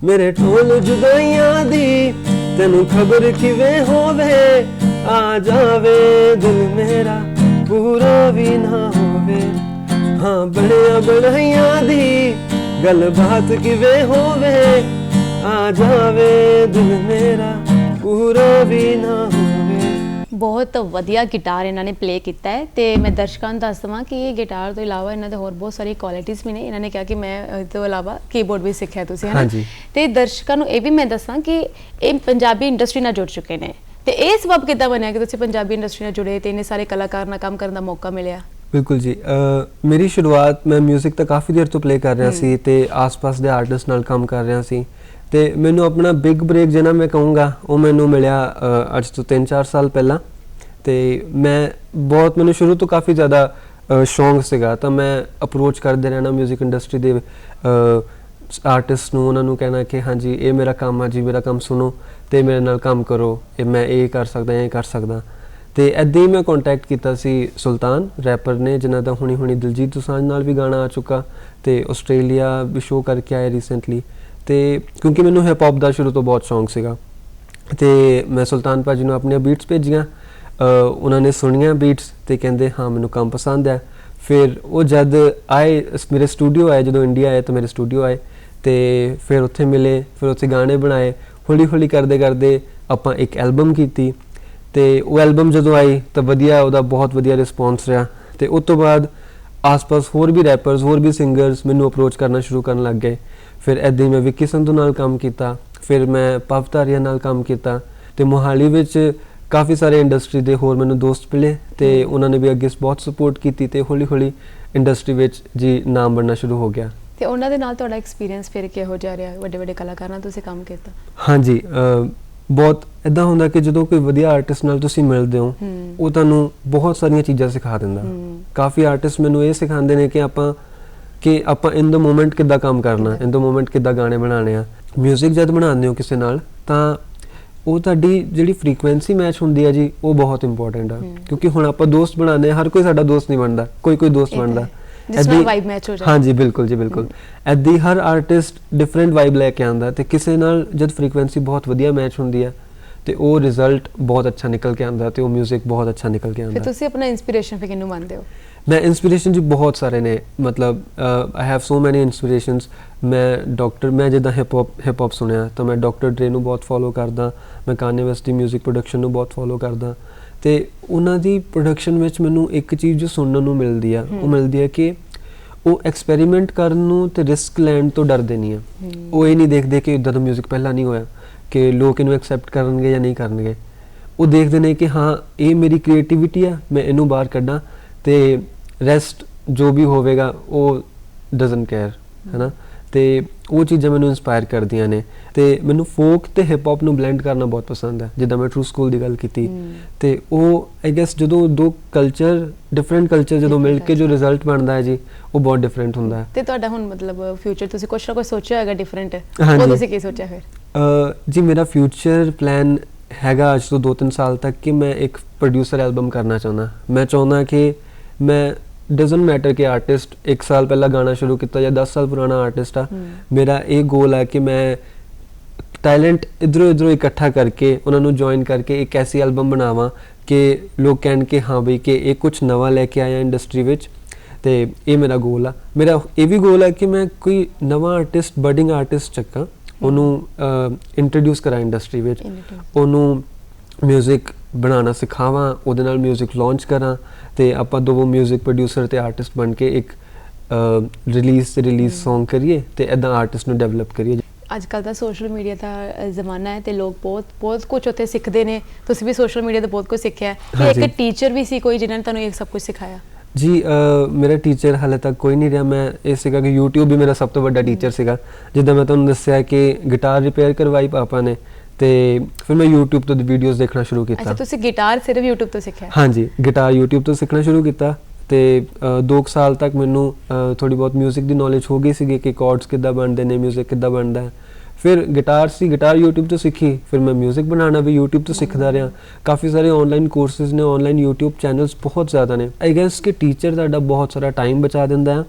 Speaker 3: ਮੇਰੇ ਢੋਲ ਜੁਦਾਈਆਂ ਦੀ ਤੈਨੂੰ ਖਬਰ ਕਿਵੇਂ ਹੋਵੇ? ਆ ਜਾਵੇ ਦਿਲ ਮੇਰਾ, ਪੂਰਾ ਵੀ ਨਾ ਹੋਵੇ। ਹਾਂ ਬੜਿਆ ਬੜਾਈਆਂ ਦੀ ਗੱਲਬਾਤ ਕਿਵੇਂ ਹੋਵੇ? ਆ ਜਾਵੇ ਦਿਲ ਮੇਰਾ ਪੂਰਾ ਵੀ ਨਾ
Speaker 2: ਬਹੁਤ ਵਧੀਆ ਗਿਟਾਰ ਇਹਨਾਂ ਨੇ ਪਲੇ ਕੀਤਾ ਹੈ ਤੇ ਮੈਂ ਦਰਸ਼ਕਾਂ ਨੂੰ ਦੱਸ ਦਵਾਂ ਕਿ ਇਹ ਗਿਟਾਰ ਤੋਂ ਇਲਾਵਾ ਇਹਨਾਂ ਦੇ ਹੋਰ ਬਹੁਤ ਸਾਰੀ ਕੁਆਲਿਟੀਆਂ ਵੀ ਨੇ। ਇਹਨਾਂ ਨੇ ਕਿਹਾ ਕਿ ਮੈਂ ਇਹ ਤੋਂ ਇਲਾਵਾ ਕੀਬੋਰਡ ਵੀ ਸਿੱਖਿਆ ਤੁਸੀਂ ਹਨਾ?
Speaker 3: ਹਾਂਜੀ।
Speaker 2: ਤੇ ਦਰਸ਼ਕਾਂ ਨੂੰ ਇਹ ਵੀ ਮੈਂ ਦੱਸਾਂ ਕਿ ਇਹ ਪੰਜਾਬੀ ਇੰਡਸਟਰੀ ਨਾਲ ਜੁੜ ਚੁੱਕੇ ਨੇ। ਤੇ ਇਹ ਸਬਬ ਕਿੱਦਾਂ ਬਣਿਆ ਕਿ ਤੁਸੀਂ ਪੰਜਾਬੀ ਇੰਡਸਟਰੀ ਨਾਲ ਜੁੜੇ ਤੇ ਇੰਨੇ ਸਾਰੇ ਕਲਾਕਾਰ ਨਾਲ ਕੰਮ ਕਰਨ ਦਾ ਮੌਕਾ ਮਿਲਿਆ?
Speaker 3: ਬਿਲਕੁਲ ਜੀ ਅ, ਮੇਰੀ ਸ਼ੁਰੂਆਤ ਮੈਂ 뮤직 ਤਾਂ ਕਾਫੀ ਦੇਰ ਤੋਂ ਪਲੇ ਕਰ ਰਿਹਾ ਸੀ ਤੇ ਆਸ-ਪਾਸ ਦੇ ਆਰਟਿਸਟ ਨਾਲ ਕੰਮ ਕਰ ਰਿਹਾ ਸੀ ਤੇ ਮੈਨੂੰ ਆਪਣਾ ਬਿਗ ਬ੍ਰੇਕ ਜਿਹਨਾਂ ਮੈਂ ਕਹੂੰਗਾ ਉਹ ਮੈਨੂੰ ਮਿਲਿਆ ਅ, ਅੱਜ ਤੋਂ 3-4 ਸਾਲ ਪਹਿਲਾਂ ਤੇ ਮੈਂ ਬਹੁਤ ਮੈਨੂੰ ਸ਼ੁਰੂ ਤੋਂ ਕਾਫੀ ਜ਼ਿਆਦਾ ਅ, ਸ਼ੌਂਕ ਸੀਗਾ ਤਾਂ ਮੈਂ ਅਪਰੋਚ ਕਰਦੇ ਰਹਿਣਾ 뮤직 ਇੰਡਸਟਰੀ ਦੇ ਆਰਟਿਸਟ ਨੂੰ ਉਹਨਾਂ ਨੂੰ ਕਹਿਣਾ ਕਿ ਹਾਂਜੀ ਇਹ ਮੇਰਾ ਕੰਮ ਆ ਜੀ ਮੇਰਾ ਕੰਮ ਸੁਣੋ ਤੇ ਮੇਰੇ ਨਾਲ ਕੰਮ ਕਰੋ ਇਹ ਮੈਂ ਇਹ ਕਰ ਸਕਦਾ ਇਹ ਕਰ ਸਕਦਾ ਤੇ ਏਦਾਂ ਹੀ ਮੈਂ ਕੰਟੈਕਟ ਕੀਤਾ ਸੀ ਸੁਲਤਾਨ ਰੈਪਰ ਨੇ, ਜਿਨ੍ਹਾਂ ਦਾ ਹੁਣੀ ਹੁਣੀ ਦਿਲਜੀਤ ਦੋਸਾਂਝ ਨਾਲ ਵੀ ਗਾਣਾ ਆ ਚੁੱਕਾ ਤੇ ਆਸਟ੍ਰੇਲੀਆ ਵੀ ਸ਼ੋਅ ਕਰਕੇ ਆਏ ਰੀਸੈਂਟਲੀ ਤੇ ਕਿਉਂਕਿ ਮੈਨੂੰ ਹਿਪ ਹੌਪ ਦਾ ਸ਼ੁਰੂ ਤੋਂ ਬਹੁਤ ਸ਼ੌਂਕ ਸੀਗਾ ਤੇ ਮੈਂ ਸੁਲਤਾਨ ਭਾਜੀ ਨੂੰ ਆਪਣੀਆਂ ਬੀਟਸ ਭੇਜੀਆਂ ਉਹਨਾਂ ਨੇ ਸੁਣੀਆਂ ਬੀਟਸ ਤੇ ਕਹਿੰਦੇ, ਹਾਂ, ਮੈਨੂੰ ਕੰਮ ਪਸੰਦ ਹੈ। ਫਿਰ ਉਹ ਜਦ ਆਏ ਮੇਰੇ ਸਟੂਡੀਓ ਆਏ, ਜਦੋਂ ਇੰਡੀਆ ਆਏ ਤਾਂ ਮੇਰੇ ਸਟੂਡੀਓ ਆਏ ਤੇ ਫਿਰ ਉੱਥੇ ਮਿਲੇ, ਫਿਰ ਉੱਥੇ ਗਾਣੇ ਬਣਾਏ। ਹੌਲੀ ਹੌਲੀ ਕਰਦੇ ਕਰਦੇ ਆਪਾਂ ਇੱਕ ਐਲਬਮ ਕੀਤੀ ਤੇ ਉਹ ਐਲਬਮ ਜਦੋਂ ਆਈ ਤਾਂ ਵਧੀਆ ਉਹਦਾ ਬਹੁਤ ਵਧੀਆ ਰਿਸਪੌਂਸ ਰਿਹਾ ਤੇ ਉਸ ਤੋਂ ਬਾਅਦ ਆਸ-ਪਾਸ ਹੋਰ ਵੀ ਰੈਪਰਸ ਹੋਰ ਵੀ ਸਿੰਗਰਸ ਮੈਨੂੰ ਅਪਰੋਚ ਕਰਨਾ ਸ਼ੁਰੂ ਕਰਨ ਲੱਗ ਗਏ। ਫਿਰ ਏਦਾਂ ਹੀ ਮੈਂ ਵਿੱਕੀ ਸੰਧੂ ਨਾਲ ਕੰਮ ਕੀਤਾ ਫਿਰ ਮੈਂ ਪਵਤਾਰੀਆ ਨਾਲ ਕੰਮ ਕੀਤਾ ਤੇ ਮੋਹਾਲੀ ਵਿੱਚ ਕਾਫੀ ਸਾਰੇ ਇੰਡਸਟਰੀ ਦੇ ਹੋਰ ਮੈਨੂੰ ਦੋਸਤ ਮਿਲੇ ਤੇ ਉਹਨਾਂ ਨੇ ਵੀ ਅੱਗੇ ਬਹੁਤ ਸਪੋਰਟ ਕੀਤੀ ਤੇ ਹੌਲੀ-ਹੌਲੀ ਇੰਡਸਟਰੀ ਵਿੱਚ ਜੀ ਨਾਮ ਬਣਨਾ ਸ਼ੁਰੂ ਹੋ ਗਿਆ।
Speaker 2: ਤੇ ਉਹਨਾਂ ਦੇ ਨਾਲ ਤੁਹਾਡਾ ਐਕਸਪੀਰੀਅੰਸ ਫਿਰ ਕਿਹੋ ਜਿਹਾ ਰਿਹਾ? ਵੱਡੇ ਵੱਡੇ ਕਲਾਕਾਰਾਂ ਨਾਲ ਤੁਸੀਂ ਕੰਮ ਕੀਤਾ?
Speaker 3: ਹਾਂਜੀ ਬਹੁਤ ਇਦਾਂ ਹੁੰਦਾ ਕਿ ਜਦੋਂ ਕੋਈ ਵਧੀਆ ਆਰਟਿਸਟ ਨਾਲ ਤੁਸੀਂ ਮਿਲਦੇ ਹੋ। ਉਹ ਤੁਹਾਨੂੰ ਬਹੁਤ ਸਾਰੀਆਂ ਚੀਜ਼ਾਂ ਸਿਖਾ ਦਿੰਦਾ। ਕਾਫੀ ਆਰਟਿਸਟ ਮੈਨੂੰ ਇਹ ਸਿਖਾਉਂਦੇ ਨੇ ਕਿ ਆਪਾਂ ਕਿ ਆਪਾਂ ਇਨ ਦਾ ਮੂਮੈਂਟ ਕਿੱਦਾਂ ਕੰਮ ਕਰਨਾ ਇਨ ਦਾ ਮੂਮੈਂਟ ਕਿੱਦਾਂ ਗਾਣੇ ਬਣਾਉਣੇ ਆ 뮤직 ਜਦ ਬਣਾਉਂਦੇ ਹੋ ਕਿਸੇ ਨਾਲ ਤਾਂ ਉਹ ਤੁਹਾਡੀ ਜਿਹੜੀ ਫ੍ਰੀਕੁਐਂਸੀ ਮੈਚ ਹੁੰਦੀ ਹੈ ਜੀ ਉਹ ਬਹੁਤ ਇੰਪੋਰਟੈਂਟ ਆ। ਕਿਉਂਕਿ ਹੁਣ ਆਪਾਂ ਦੋਸਤ ਬਣਾਉਂਦੇ ਹਾਂ ਹਰ ਕੋਈ ਸਾਡਾ ਦੋਸਤ ਨਹੀਂ ਬਣਦਾ ਕੋਈ ਕੋਈ ਦੋਸਤ ਬਣਦਾ।
Speaker 2: ਜਿਸ ਨਾਲ
Speaker 3: ਏਦਾਂ ਹੀ-
Speaker 2: vibe match ਹੋ ਜਾਏ।
Speaker 3: ਹਾਂਜੀ ਬਿਲਕੁਲ ਜੀ ਬਿਲਕੁਲ ਐਦਾਂ ਹੀ ਹਰ ਆਰਟਿਸਟ ਡਿਫਰੈਂਟ ਵਾਈਬ ਲੈ ਕੇ ਆਉਂਦਾ ਤੇ ਕਿਸੇ ਨਾਲ ਜਦ ਫ੍ਰੀਕੁਐਂਸੀ ਬਹੁਤ ਵਧੀਆ ਮੈਚ ਹੁੰਦੀ ਹੈ ਤੇ ਉਹ ਰਿਜ਼ਲਟ ਬਹੁਤ ਅੱਛਾ ਨਿਕਲ ਕੇ ਆਉਂਦਾ ਤੇ ਉਹ 뮤직 ਬਹੁਤ ਅੱਛਾ ਨਿਕਲ ਕੇ
Speaker 2: ਫਿਰ
Speaker 3: ਆਉਂਦਾ
Speaker 2: ਤੁਸੀਂ ਆਪਣਾ ਇਨਸਪੀਰੇਸ਼ਨ ਫਿਰ ਕਿਹਨੂੰ ਮੰਨਦੇ ਹੋ
Speaker 3: ਮੈਂ ਇਨਸਪੀਰੇਸ਼ਨ ਜੀ ਬਹੁਤ ਸਾਰੇ ਨੇ ਮਤਲਬ ਆਈ ਹੈਵ ਸੋ ਮੈਨੀ ਇਨਸਪੀਰੇਸ਼ਨਸ ਮੈਂ ਡਾਕਟਰ ਮੈਂ ਜਿੱਦਾਂ ਹਿਪ ਹੌਪ ਹਿਪ ਹੌਪ ਸੁਣਿਆ ਤਾਂ ਮੈਂ ਡਾਕਟਰ ਡਰੇ ਨੂੰ ਬਹੁਤ ਫੋਲੋ ਕਰਦਾ ਮੈਂ ਕਾਨੇ ਵੈਸਟ ਦੀ 뮤직 ਪ੍ਰੋਡਕਸ਼ਨ ਨੂੰ ਬਹੁਤ ਫੋਲੋ ਕਰਦਾ ਤੇ ਉਹਨਾਂ ਦੀ ਪ੍ਰੋਡਕਸ਼ਨ ਵਿੱਚ ਮੈਨੂੰ ਇੱਕ ਚੀਜ਼ ਜੋ ਸੁਣਨ ਨੂੰ ਮਿਲਦੀ ਆ ਉਹ। ਮਿਲਦੀ ਹੈ ਕਿ ਉਹ ਐਕਸਪੈਰੀਮੈਂਟ ਕਰਨ ਨੂੰ ਤੇ ਰਿਸਕ ਲੈਣ ਤੋਂ ਡਰਦੇ ਨਹੀਂ ਆ। ਉਹ ਇਹ ਨਹੀਂ ਦੇਖਦੇ ਕਿ ਇਦਾਂ ਦਾ 뮤직 ਪਹਿਲਾਂ ਨਹੀਂ ਹੋਇਆ ਕਿ ਲੋਕ ਇਹਨੂੰ ਐਕਸੈਪਟ ਕਰਨਗੇ ਜਾਂ ਨਹੀਂ ਕਰਨਗੇ। ਉਹ ਦੇਖਦੇ ਨੇ ਕਿ ਹਾਂ ਇਹ ਮੇਰੀ ਕ੍ਰੀਏਟੀਵਿਟੀ ਆ ਮੈਂ ਇਹਨੂੰ ਬਾਹਰ ਕੱਢਾਂ ਤੇ ਰੈਸਟ ਜੋ ਵੀ ਹੋਵੇਗਾ ਉਹ ਡਸਨਟ ਕੇਅਰ ਹੈਨਾ? ਤੇ ਉਹ ਚੀਜ਼ਾਂ ਮੈਨੂੰ ਇਨਸਪਾਇਰ ਕਰਦੀਆਂ ਨੇ ਤੇ ਮੈਨੂੰ ਫੋਕ ਤੇ ਹਿਪ ਹੌਪ ਨੂੰ ਬਲੈਂਡ ਕਰਨਾ ਬਹੁਤ ਪਸੰਦ ਹੈ ਜਿੱਦਾਂ ਮੈਂ ਟਰੂ ਸਕੂਲ ਦੀ ਗੱਲ ਕੀਤੀ। ਤੇ ਉਹ ਆਈ ਗੈਸ ਜਦੋਂ ਦੋ ਕਲਚਰ ਡਿਫਰੈਂਟ ਕਲਚਰ ਜਦੋਂ ਮਿਲ ਕੇ ਜੋ ਰਿਜ਼ਲਟ ਬਣਦਾ ਹੈ ਜੀ ਉਹ ਬਹੁਤ ਡਿਫਰੈਂਟ ਹੁੰਦਾ ਹੈ
Speaker 2: ਤੇ ਤੁਹਾਡਾ ਹੁਣ ਮਤਲਬ ਫਿਊਚਰ ਤੁਸੀਂ ਕੁਛ ਨਾ ਕੁਛ ਸੋਚਿਆ ਹੋਏਗਾ ਡਿਫਰੈਂਟ। ਉਹ ਤੁਸੀਂ ਕੀ ਸੋਚਿਆ ਫਿਰ
Speaker 3: ਜੀ ਮੇਰਾ ਫਿਊਚਰ ਪਲਾਨ ਹੈਗਾ ਅੱਜ ਤੋਂ 2-3 ਸਾਲ ਤੱਕ ਕਿ ਮੈਂ ਇੱਕ ਪ੍ਰੋਡਿਊਸਰ ਐਲਬਮ ਕਰਨਾ ਚਾਹੁੰਦਾ ਮੈਂ ਚਾਹੁੰਦਾ ਕਿ ਮੈਂ ਡਸਨਟ ਮੈਟਰ ਕਿ ਆਰਟਿਸਟ 1 ਸਾਲ ਪਹਿਲਾਂ ਗਾਣਾ ਸ਼ੁਰੂ ਕੀਤਾ ਜਾਂ 10 ਸਾਲ ਪੁਰਾਣਾ ਆਰਟਿਸਟ ਆ। ਮੇਰਾ ਇਹ ਗੋਲ ਹੈ ਕਿ ਮੈਂ ਟੈਲੈਂਟ ਇਧਰੋਂ ਇਧਰੋਂ ਇਕੱਠਾ ਕਰਕੇ ਉਹਨਾਂ ਨੂੰ ਜੁਆਇਨ ਕਰਕੇ ਇੱਕ ਐਸੀ ਐਲਬਮ ਬਣਾਵਾਂ ਕਿ ਲੋਕ ਕਹਿਣ ਕਿ ਹਾਂ ਬਈ ਕਿ ਇਹ ਕੁਝ ਨਵਾਂ ਲੈ ਕੇ ਆਇਆ ਇੰਡਸਟਰੀ ਵਿੱਚ ਤੇ ਇਹ ਮੇਰਾ ਗੋਲ ਆ ਮੇਰਾ ਇਹ ਵੀ ਗੋਲ ਹੈ ਕਿ ਮੈਂ ਕੋਈ ਨਵਾਂ ਆਰਟਿਸਟ ਬਡਿੰਗ ਆਰਟਿਸਟ ਚੱਕਾਂ ਉਹਨੂੰ ਇੰਟਰੋਡਿਊਸ ਕਰਾਂ ਇੰਡਸਟਰੀ ਵਿੱਚ। ਉਹਨੂੰ 뮤직 ਬਣਾਉਣਾ ਸਿਖਾਵਾਂ ਉਹਦੇ ਨਾਲ 뮤직 ਲਾਂਚ ਕਰਾਂ ਤੇ ਆਪਾਂ ਦੋਵੇਂ 뮤직 ਪ੍ਰੋਡਿਊਸਰ ਤੇ ਆਰਟਿਸਟ ਬਣ ਕੇ ਇੱਕ ਰਿਲੀਜ਼ ਤੇ ਰਿਲੀਜ਼ Song ਕਰੀਏ ਤੇ ਐਦਾਂ ਆਰਟਿਸਟ ਨੂੰ ਡਿਵੈਲਪ ਕਰੀਏ
Speaker 2: ਅੱਜ ਕੱਲ ਦਾ ਸੋਸ਼ਲ ਮੀਡੀਆ ਦਾ ਅ, ਜ਼ਮਾਨਾ ਹੈ ਤੇ ਲੋਕ ਬਹੁਤ ਬਹੁਤ ਕੁਝ ਉੱਥੇ ਸਿੱਖਦੇ ਨੇ ਤੁਸੀਂ ਵੀ ਸੋਸ਼ਲ ਮੀਡੀਆ ਤੋਂ ਬਹੁਤ ਕੁਝ ਸਿੱਖਿਆ ਹੈ ਤੇ
Speaker 3: ਹਾਂਜੀ।
Speaker 2: ਇੱਕ ਟੀਚਰ ਵੀ ਸੀ ਕੋਈ ਜਿਨ੍ਹਾਂ ਨੇ ਤੁਹਾਨੂੰ ਇਹ ਸਭ ਕੁਝ ਸਿਖਾਇਆ
Speaker 3: ਜੀ ਅਹ, ਮੇਰਾ ਟੀਚਰ ਹਾਲੇ ਤੱਕ ਕੋਈ ਨਹੀਂ ਰਿਹਾ ਮੈਂ ਇਹ ਸੀਗਾ ਕਿ YouTube ਵੀ ਮੇਰਾ ਸਭ ਤੋਂ ਵੱਡਾ ਟੀਚਰ ਸੀਗਾ ਜਿੱਦਾਂ ਮੈਂ ਤੁਹਾਨੂੰ ਦੱਸਿਆ ਕਿ ਗਿਟਾਰ ਰਿਪੇਅਰ ਕਰਵਾਈ ਪਾਪਾ ਨੇ ਤੇ ਫਿਰ ਮੈਂ YouTube ਤੋਂ ਦੀ ਵੀਡੀਓਜ਼ ਦੇਖਣਾ ਸ਼ੁਰੂ
Speaker 2: ਅੱਛਾ
Speaker 3: ਕੀਤਾ
Speaker 2: ਤੁਸੀਂ ਗਿਟਾਰ ਸਿਰਫ YouTube ਤੋਂ ਸਿੱਖਿਆ
Speaker 3: ਹਾਂਜੀ ਗਿਟਾਰ YouTube ਤੋਂ ਸਿੱਖਣਾ ਸ਼ੁਰੂ ਕੀਤਾ ਤੇ 2 ਸਾਲ ਤੱਕ ਮੈਨੂੰ ਥੋੜੀ ਬਹੁਤ 뮤직 ਦੀ ਨੌਲੇਜ ਹੋ ਗਈ ਸੀਗੀ ਕਿ ਕਾਰਡਸ ਕਿੱਦਾਂ ਬਣਦੇ ਨੇ 뮤직 ਕਿੱਦਾਂ ਬਣਦਾ ਹੈ ਫਿਰ ਗਿਟਾਰ ਸੀ ਗਿਟਾਰ YouTube ਤੋਂ ਸਿੱਖੀ ਫਿਰ ਮੈਂ 뮤직 ਬਣਾਉਣਾ ਵੀ YouTube ਤੋਂ ਸਿੱਖਦਾ ਰਿਹਾ ਕਾਫੀ ਸਾਰੇ ਆਨਲਾਈਨ ਕੋਰਸਸ ਨੇ ਆਨਲਾਈਨ YouTube ਚੈਨਲਸ ਬਹੁਤ ਜ਼ਿਆਦਾ ਨੇ ਆਈ ਗੈਸ ਕਿ ਟੀਚਰ ਤੁਹਾਡਾ ਬਹੁਤ ਸਾਰਾ ਟਾਈਮ ਬਚਾ ਦਿੰਦਾ ਹੈ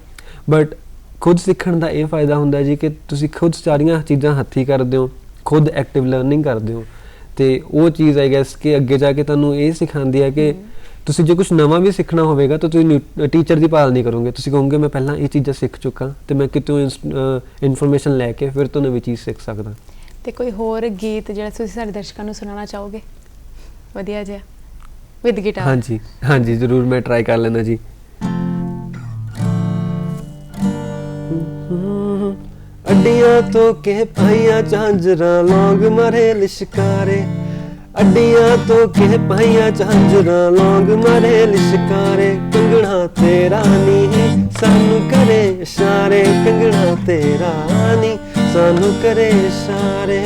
Speaker 3: ਬਟ ਖੁਦ ਸਿੱਖਣ ਦਾ ਇਹ ਫਾਇਦਾ ਹੁੰਦਾ ਜੀ ਕਿ ਤੁਸੀਂ ਖੁਦ ਸਾਰੀਆਂ ਚੀਜ਼ਾਂ ਹੱਥੀਂ ਕਰਦੇ ਹੋ ਖੁਦ ਐਕਟਿਵ ਲਰਨਿੰਗ ਕਰਦੇ ਹੋ। ਤੇ ਉਹ ਚੀਜ਼ ਆਈ ਗੈਸ ਕਿ ਅੱਗੇ ਜਾ ਕੇ ਤੁਹਾਨੂੰ ਇਹ ਸਿਖਾਉਂਦੀ ਹੈ ਕਿ ਤੁਸੀਂ ਜੇ ਕੁਝ ਨਵਾਂ ਵੀ ਸਿੱਖਣਾ ਹੋਵੇਗਾ ਤਾਂ ਤੁਸੀਂ ਟੀਚਰ ਦੀ ਭਾਲ ਨਹੀਂ ਕਰੋਗੇ। ਤੁਸੀਂ ਕਹੋਗੇ ਮੈਂ ਪਹਿਲਾਂ ਇਹ ਚੀਜ਼ਾਂ ਸਿੱਖ ਚੁੱਕਾ ਤੇ ਮੈਂ ਕਿਤੋਂ ਇਨਫੋਰਮੇਸ਼ਨ ਲੈ ਕੇ ਫਿਰ ਤੋਂ ਨਵੀਂ ਚੀਜ਼ ਸਿੱਖ ਸਕਦਾ।
Speaker 2: ਤੇ ਕੋਈ ਹੋਰ ਗੀਤ ਜਿਹੜਾ ਤੁਸੀਂ ਸਾਡੇ ਦਰਸ਼ਕਾਂ ਨੂੰ ਸੁਣਾਉਣਾ ਚਾਹੋਗੇ? ਵਧੀਆ ਜਿਹਾ। ਵਿਦ ਗਿਟਾਰ
Speaker 3: ਹਾਂਜੀ ਹਾਂਜੀ ਜ਼ਰੂਰ ਮੈਂ ਟਰਾਈ ਕਰ ਲੈਣਾ ਜੀ। ਅੱਡੀਆਂ ਤੋਂ ਕੇ ਪਾਈਆਂ ਝਾਂਜਰਾਂ ਲੌਂਗ ਮਰੇ ਲਿਸ਼ਕਾਰੇ। ਅੱਡੀਆਂ ਤੋਂ ਕੇ ਪਾਈਆਂ ਝਾਂਜਰਾਂ ਲੌਂਗ ਮਰੇ ਲਿਸ਼ਕਾਰੇ। ਕੰਗਣਾ ਤੇਰਾ ਨੀ, ਸਾਨੂੰ ਕਰੇ ਇਸ਼ਾਰੇ। ਕੰਗਣਾ ਤੇਰਾ ਨੀ, ਸਾਨੂੰ ਕਰੇ ਇਸ਼ਾਰੇ।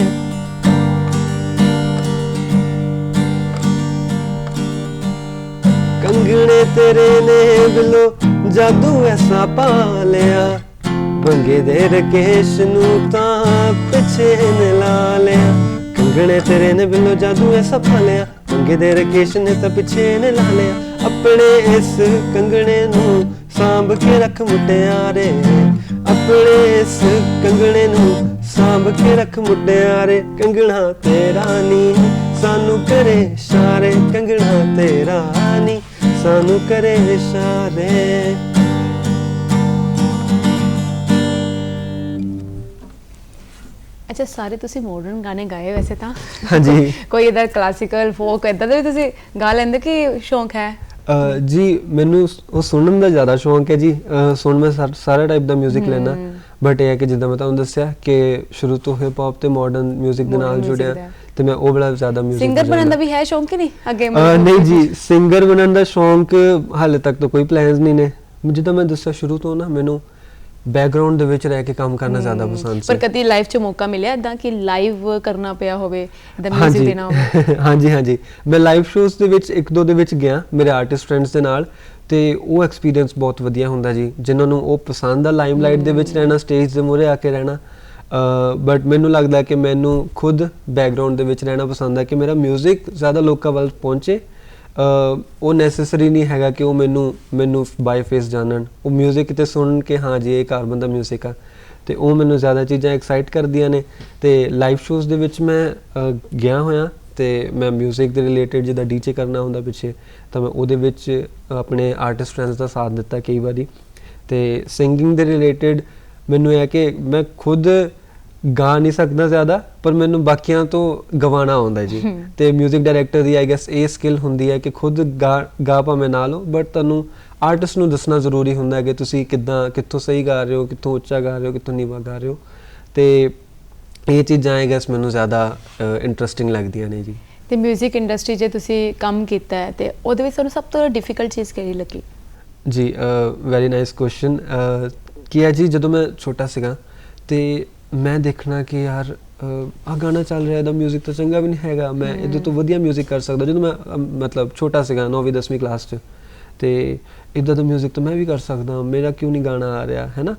Speaker 3: ਕੰਗਣੇ ਤੇਰੇ ਨੇ ਬਿਲੋ ਜਾਦੂ ਐਸਾ ਪਾ ਲਿਆ। ਬੰਗੇ ਦੇ ਰਕੇਸ਼ ਨੂੰ ਤਾਂ ਪਿੱਛੇ ਨੇ ਲਾ ਲਿਆ। ਕੰਗਣੇ ਤੇਰੇ ਨੇ ਬਿਲੋ ਜਾਦੂ ਐਸਾ ਪਾ ਲਿਆ। ਦੇ ਰਕੇਸ਼ ਨੇ ਤਾਂ ਪਿੱਛੇ ਨੇ ਲਾ ਲਿਆ। ਆਪਣੇ ਇਸ ਕੰਗਣੇ ਨੂੰ ਸਾਂਭ ਕੇ ਰੱਖ ਮੁਟਿਆਰੇ। ਆਪਣੇ ਇਸ ਕੰਗਣੇ ਨੂੰ ਸਾਂਭ ਕੇ ਰੱਖ ਮੁਟਿਆਰੇ। ਕੰਗਣਾ ਤੇਰਾ ਨੀ, ਸਾਨੂੰ ਕਰੇ ਇਸ਼ਾਰੇ ਕੰਗਣਾ ਤੇਰਾ ਨੀ, ਸਾਨੂੰ ਕਰੇ ਇਸ਼ਾਰੇ
Speaker 2: ਅੱਛਾ ਸਾਰੇ ਤੁਸੀਂ ਮਾਡਰਨ ਗਾਣੇ ਗਾਏ ਵੈਸੇ ਤਾਂ
Speaker 3: ਹਾਂਜੀ
Speaker 2: ਕੋਈ ਇਧਰ ਕਲਾਸੀਕਲ ਫੋਕ ਇਦਾਂ ਦੇ ਵੀ ਤੁਸੀਂ ਗਾ ਲੈਂਦੇ ਕਿ ਸ਼ੌਂਕ ਹੈ
Speaker 3: ਅਹ ਜੀ ਮੈਨੂੰ ਸ- ਉਹ ਸੁਣਨ ਦਾ ਜ਼ਿਆਦਾ ਸ਼ੌਂਕ ਹੈ ਜੀ ਅਹ ਸੁਣ ਮੈਂ ਸਾ- ਸਾਰਾ ਟਾਈਪ ਦਾ 뮤직 ਲੈਣਾ
Speaker 2: ਹਮ।
Speaker 3: ਬਟ ਇਹ ਹੈ ਕਿ ਜਿੱਦਾਂ ਮੈਂ ਤੁਹਾਨੂੰ ਦੱਸਿਆ ਕਿ ਸ਼ੁਰੂ ਤੋਂ ਹਿਪ ਹੌਪ ਤੇ ਮਾਡਰਨ 뮤직 ਦੇ ਨਾਲ
Speaker 2: Modern music
Speaker 3: ਜੁੜਿਆ
Speaker 2: ਦਾ।
Speaker 3: ਤੇ ਮੈਂ ਉਹ ਬੜਾ ਜ਼ਿਆਦਾ 뮤직
Speaker 2: ਸਿੰਗਰ ਬਣਨ ਦਾ ਵੀ ਹੈ ਸ਼ੌਂਕ ਕਿ ਨਹੀਂ ਅੱਗੇ
Speaker 3: ਅਹ ਨਹੀਂ ਜੀ ਸਿੰਗਰ ਬਣਨ ਦਾ ਸ਼ੌਂਕ ਹਾਲੇ ਤੱਕ ਤਾਂ ਕੋਈ ਪਲਾਨਸ ਨਹੀਂ ਨੇ ਜਿੱਦਾਂ ਮੈਂ ਦੱਸਿਆ ਸ਼ੁਰੂ ਤੋਂ ਨਾ ਮੈਨੂੰ ਬੈਕਗ੍ਰਾਉਂਡ ਦੇ ਵਿੱਚ ਰਹਿ ਕੇ ਕੰਮ ਕਰਨਾ ਜ਼ਿਆਦਾ ਪਸੰਦ ਸੀ।
Speaker 2: ਪਰ ਕਦੀ ਲਾਈਫ 'ਚ ਮੌਕਾ ਮਿਲਿਆ ਇਦਾਂ ਕਿ ਲਾਈਵ ਕਰਨਾ ਪਿਆ ਹੋਵੇ ਇਦਾਂ ਮਿਊਜ਼ਿਕ ਦੇਣਾ ਹੋਵੇ?
Speaker 3: ਹਾਂਜੀ ਹਾਂਜੀ। ਮੈਂ ਲਾਈਵ ਸ਼ੋਜ਼ ਦੇ ਵਿੱਚ ਇੱਕ ਦੋ ਦੇ ਵਿੱਚ ਗਿਆ ਮੇਰੇ ਆਰਟਿਸਟ ਫਰੈਂਡਸ ਦੇ ਨਾਲ। ਤੇ ਉਹ ਐਕਸਪੀਰੀਅੰਸ ਬਹੁਤ ਵਧੀਆ ਹੁੰਦਾ ਜੀ ਜਿਨ੍ਹਾਂ ਨੂੰ ਉਹ ਪਸੰਦ ਆ ਲਾਈਮਲਾਈਟ ਦੇ ਵਿੱਚ ਰਹਿਣਾ ਸਟੇਜ ਦੇ ਮੂਹਰੇ ਆ ਕੇ ਰਹਿਣਾ। ਬਟ ਮੈਨੂੰ ਲੱਗਦਾ ਕਿ ਮੈਨੂੰ ਖੁਦ ਬੈਕਗ੍ਰਾਉਂਡ ਦੇ ਵਿੱਚ ਰਹਿਣਾ ਪਸੰਦ ਆ ਕਿ ਮੇਰਾ ਮਿਊਜ਼ਿਕ ਜ਼ਿਆਦਾ ਲੋਕਾਂ ਵੱਲ ਪਹੁੰਚੇ। ਉਹ ਨੈਸੈਸਰੀ ਨਹੀਂ ਹੈਗਾ ਕਿ ਉਹ ਮੈਨੂੰ ਮੈਨੂੰ ਬਾਈ ਫੇਸ ਜਾਣਨ ਉਹ 뮤직 ਕਿਤੇ ਸੁਣ ਕੇ ਹਾਂ ਜੀ ਇਹ ਕਾਰਬਨ ਦਾ 뮤직 ਆ ਤੇ ਉਹ ਮੈਨੂੰ ਜ਼ਿਆਦਾ ਚੀਜ਼ਾਂ ਐਕਸਾਈਟ ਕਰਦੀਆਂ ਨੇ ਤੇ ਲਾਈਵ ਸ਼ੋਜ਼ ਦੇ ਵਿੱਚ ਮੈਂ ਅਹ, ਗਿਆ ਹੋਇਆ ਤੇ ਮੈਂ 뮤직 ਦੇ ਰਿਲੇਟਡ ਜਿੱਦਾਂ ਡੀਜੇ ਕਰਨਾ ਹੁੰਦਾ ਪਿੱਛੇ ਤਾਂ ਮੈਂ ਉਹਦੇ ਵਿੱਚ ਆਪਣੇ ਆਰਟਿਸਟ ਫਰੈਂਡਸ ਦਾ ਸਾਥ ਦਿੱਤਾ ਕਈ ਵਾਰੀ ਤੇ ਸਿੰਗਿੰਗ ਦੇ ਰਿਲੇਟਡ ਮੈਨੂੰ ਇਹ ਹੈ ਕਿ ਮੈਂ ਖੁਦ ਗਾ ਨਹੀਂ ਸਕਦਾ ਜ਼ਿਆਦਾ ਪਰ ਮੈਨੂੰ ਬਾਕੀਆਂ ਤੋਂ ਗਵਾਣਾ ਆਉਂਦਾ ਜੀ ਤੇ 뮤직 ਡਾਇਰੈਕਟਰ ਦੀ ਆਈ ਗੈਸ ਇਹ ਸਕਿੱਲ ਹੁੰਦੀ ਹੈ ਕਿ ਖੁਦ ਗਾ ਗਾ ਭਾਵੇਂ ਨਾ ਲਓ ਬਟ ਤੁਹਾਨੂੰ ਆਰਟਿਸਟ ਨੂੰ ਦੱਸਣਾ ਜ਼ਰੂਰੀ ਹੁੰਦਾ ਹੈ ਕਿ ਤੁਸੀਂ ਕਿੱਦਾਂ ਕਿੱਥੋਂ ਸਹੀ ਗਾ ਰਹੇ ਹੋ ਕਿੱਥੋਂ ਉੱਚਾ ਗਾ ਰਹੇ ਹੋ ਕਿੱਥੋਂ ਨੀਵਾਂ ਗਾ ਰਹੇ ਹੋ ਤੇ ਇਹ ਚੀਜ਼ਾਂ ਆਈ ਗੈਸ ਮੈਨੂੰ ਜ਼ਿਆਦਾ ਇੰਟਰਸਟਿੰਗ ਲੱਗਦੀਆਂ ਨੇ ਜੀ
Speaker 2: ਤੇ 뮤직 ਇੰਡਸਟਰੀ 'ਚ ਤੁਸੀਂ ਕੰਮ ਕੀਤਾ ਹੈ ਤੇ ਉਹਦੇ ਵਿੱਚ ਤੁਹਾਨੂੰ ਸਭ ਤੋਂ ਡਿਫਿਕਲਟ ਚੀਜ਼ ਕਿਹੜੀ ਲੱਗੀ
Speaker 3: ਜੀ ਵੈਰੀ ਨਾਈਸ ਕੁਐਸਚਨ ਕੀ ਹੈ ਜੀ ਜਦੋਂ ਮੈਂ ਛੋਟਾ ਸੀਗਾ ਤੇ ਮੈਂ ਦੇਖਣਾ ਕਿ ਯਾਰ ਆ ਗਾਣਾ ਚੱਲ ਰਿਹਾ ਇਹਦਾ 뮤직 ਤਾਂ ਚੰਗਾ ਵੀ ਨਹੀਂ ਹੈਗਾ ਮੈਂ ਇਹਦੇ ਤੋਂ ਵਧੀਆ 뮤직 ਕਰ ਸਕਦਾ ਜਦੋਂ ਮੈਂ ਅਮ, ਮਤਲਬ ਛੋਟਾ ਸੀਗਾ 9ਵੀਂ 10ਵੀਂ ਕਲਾਸ 'ਚ ਤੇ ਇਦਾਂ ਦਾ 뮤직 ਤਾਂ ਮੈਂ ਵੀ ਕਰ ਸਕਦਾ ਮੇਰਾ ਕਿਉਂ ਨਹੀਂ ਗਾਣਾ ਆ ਰਿਹਾ ਹੈ ਨਾ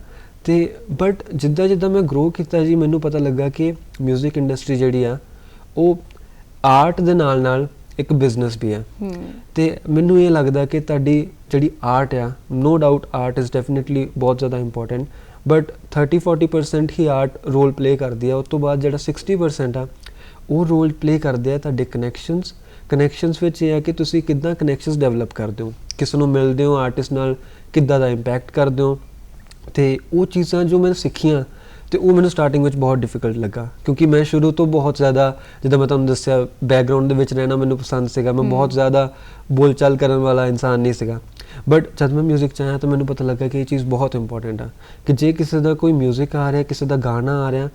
Speaker 3: ਤੇ ਬਟ ਜਿੱਦਾਂ ਜਿੱਦਾਂ ਮੈਂ ਗਰੋ ਕੀਤਾ ਜੀ ਮੈਨੂੰ ਪਤਾ ਲੱਗਾ ਕਿ 뮤직 ਇੰਡਸਟਰੀ ਜਿਹੜੀ ਆ ਉਹ ਆਰਟ ਦੇ ਨਾਲ ਨਾਲ ਇੱਕ ਬਿਜ਼ਨਸ ਵੀ ਹੈ
Speaker 2: ਹੂੰ
Speaker 3: ਤੇ ਮੈਨੂੰ ਇਹ ਲੱਗਦਾ ਕਿ ਤੁਹਾਡੀ ਜਿਹੜੀ ਆਰਟ ਆ no doubt art is definitely ਬਹੁਤ ਜ਼ਿਆਦਾ ਇੰਪੋਰਟੈਂਟ ਬਟ 30 40% ਹੀ ਆਰਟ ਰੋਲ ਪਲੇ ਕਰਦੀ ਹੈ ਉਸ ਤੋਂ ਬਾਅਦ ਜਿਹੜਾ 60% ਆ, ਉਹ ਰੋਲ ਪਲੇ ਕਰਦੇ ਆ ਤੁਹਾਡੇ ਕਨੈਕਸ਼ਨਸ ਕਨੈਕਸ਼ਨਸ ਵਿੱਚ ਇਹ ਆ ਕਿ ਤੁਸੀਂ ਕਿੱਦਾਂ ਕਨੈਕਸ਼ਨਸ ਡਿਵੈਲਪ ਕਰਦੇ ਹੋ। ਕਿਸ ਨੂੰ ਮਿਲਦੇ ਹੋ ਆਰਟਿਸਟ ਨਾਲ ਕਿੱਦਾਂ ਦਾ ਇੰਪੈਕਟ ਕਰਦੇ ਹੋ। ਤੇ ਉਹ ਚੀਜ਼ਾਂ ਜੋ ਮੈਂ ਸਿੱਖੀਆਂ ਤੇ ਉਹ ਮੈਨੂੰ ਸਟਾਰਟਿੰਗ ਵਿੱਚ ਬਹੁਤ ਡਿਫਿਕਲਟ ਲੱਗਾ ਕਿਉਂਕਿ ਮੈਂ ਸ਼ੁਰੂ ਤੋਂ ਬਹੁਤ ਜ਼ਿਆਦਾ ਜਿੱਦਾਂ ਮੈਂ ਤੁਹਾਨੂੰ ਦੱਸਿਆ ਬੈਕਗ੍ਰਾਉਂਡ ਦੇ ਵਿੱਚ ਰਹਿਣਾ ਮੈਨੂੰ ਪਸੰਦ ਸੀਗਾ ਮੈਂ ਬਹੁਤ ਜ਼ਿਆਦਾ ਬੋਲਚਾਲ ਕਰਨ ਵਾਲਾ ਇਨਸਾਨ ਨਹੀਂ ਸੀਗਾ ਬਟ ਜਦ ਮੈਂ 뮤직 ਚ ਆਇਆ ਤਾਂ ਮੈਨੂੰ ਪਤਾ ਲੱਗਾ ਕਿ ਇਹ ਚੀਜ਼ ਬਹੁਤ ਇੰਪੋਰਟੈਂਟ ਆ ਕਿ ਜੇ ਕਿਸੇ ਦਾ ਕੋਈ 뮤직 ਆ ਰਿਹਾ ਕਿਸੇ ਦਾ ਗਾਣਾ ਆ ਰਿਹਾ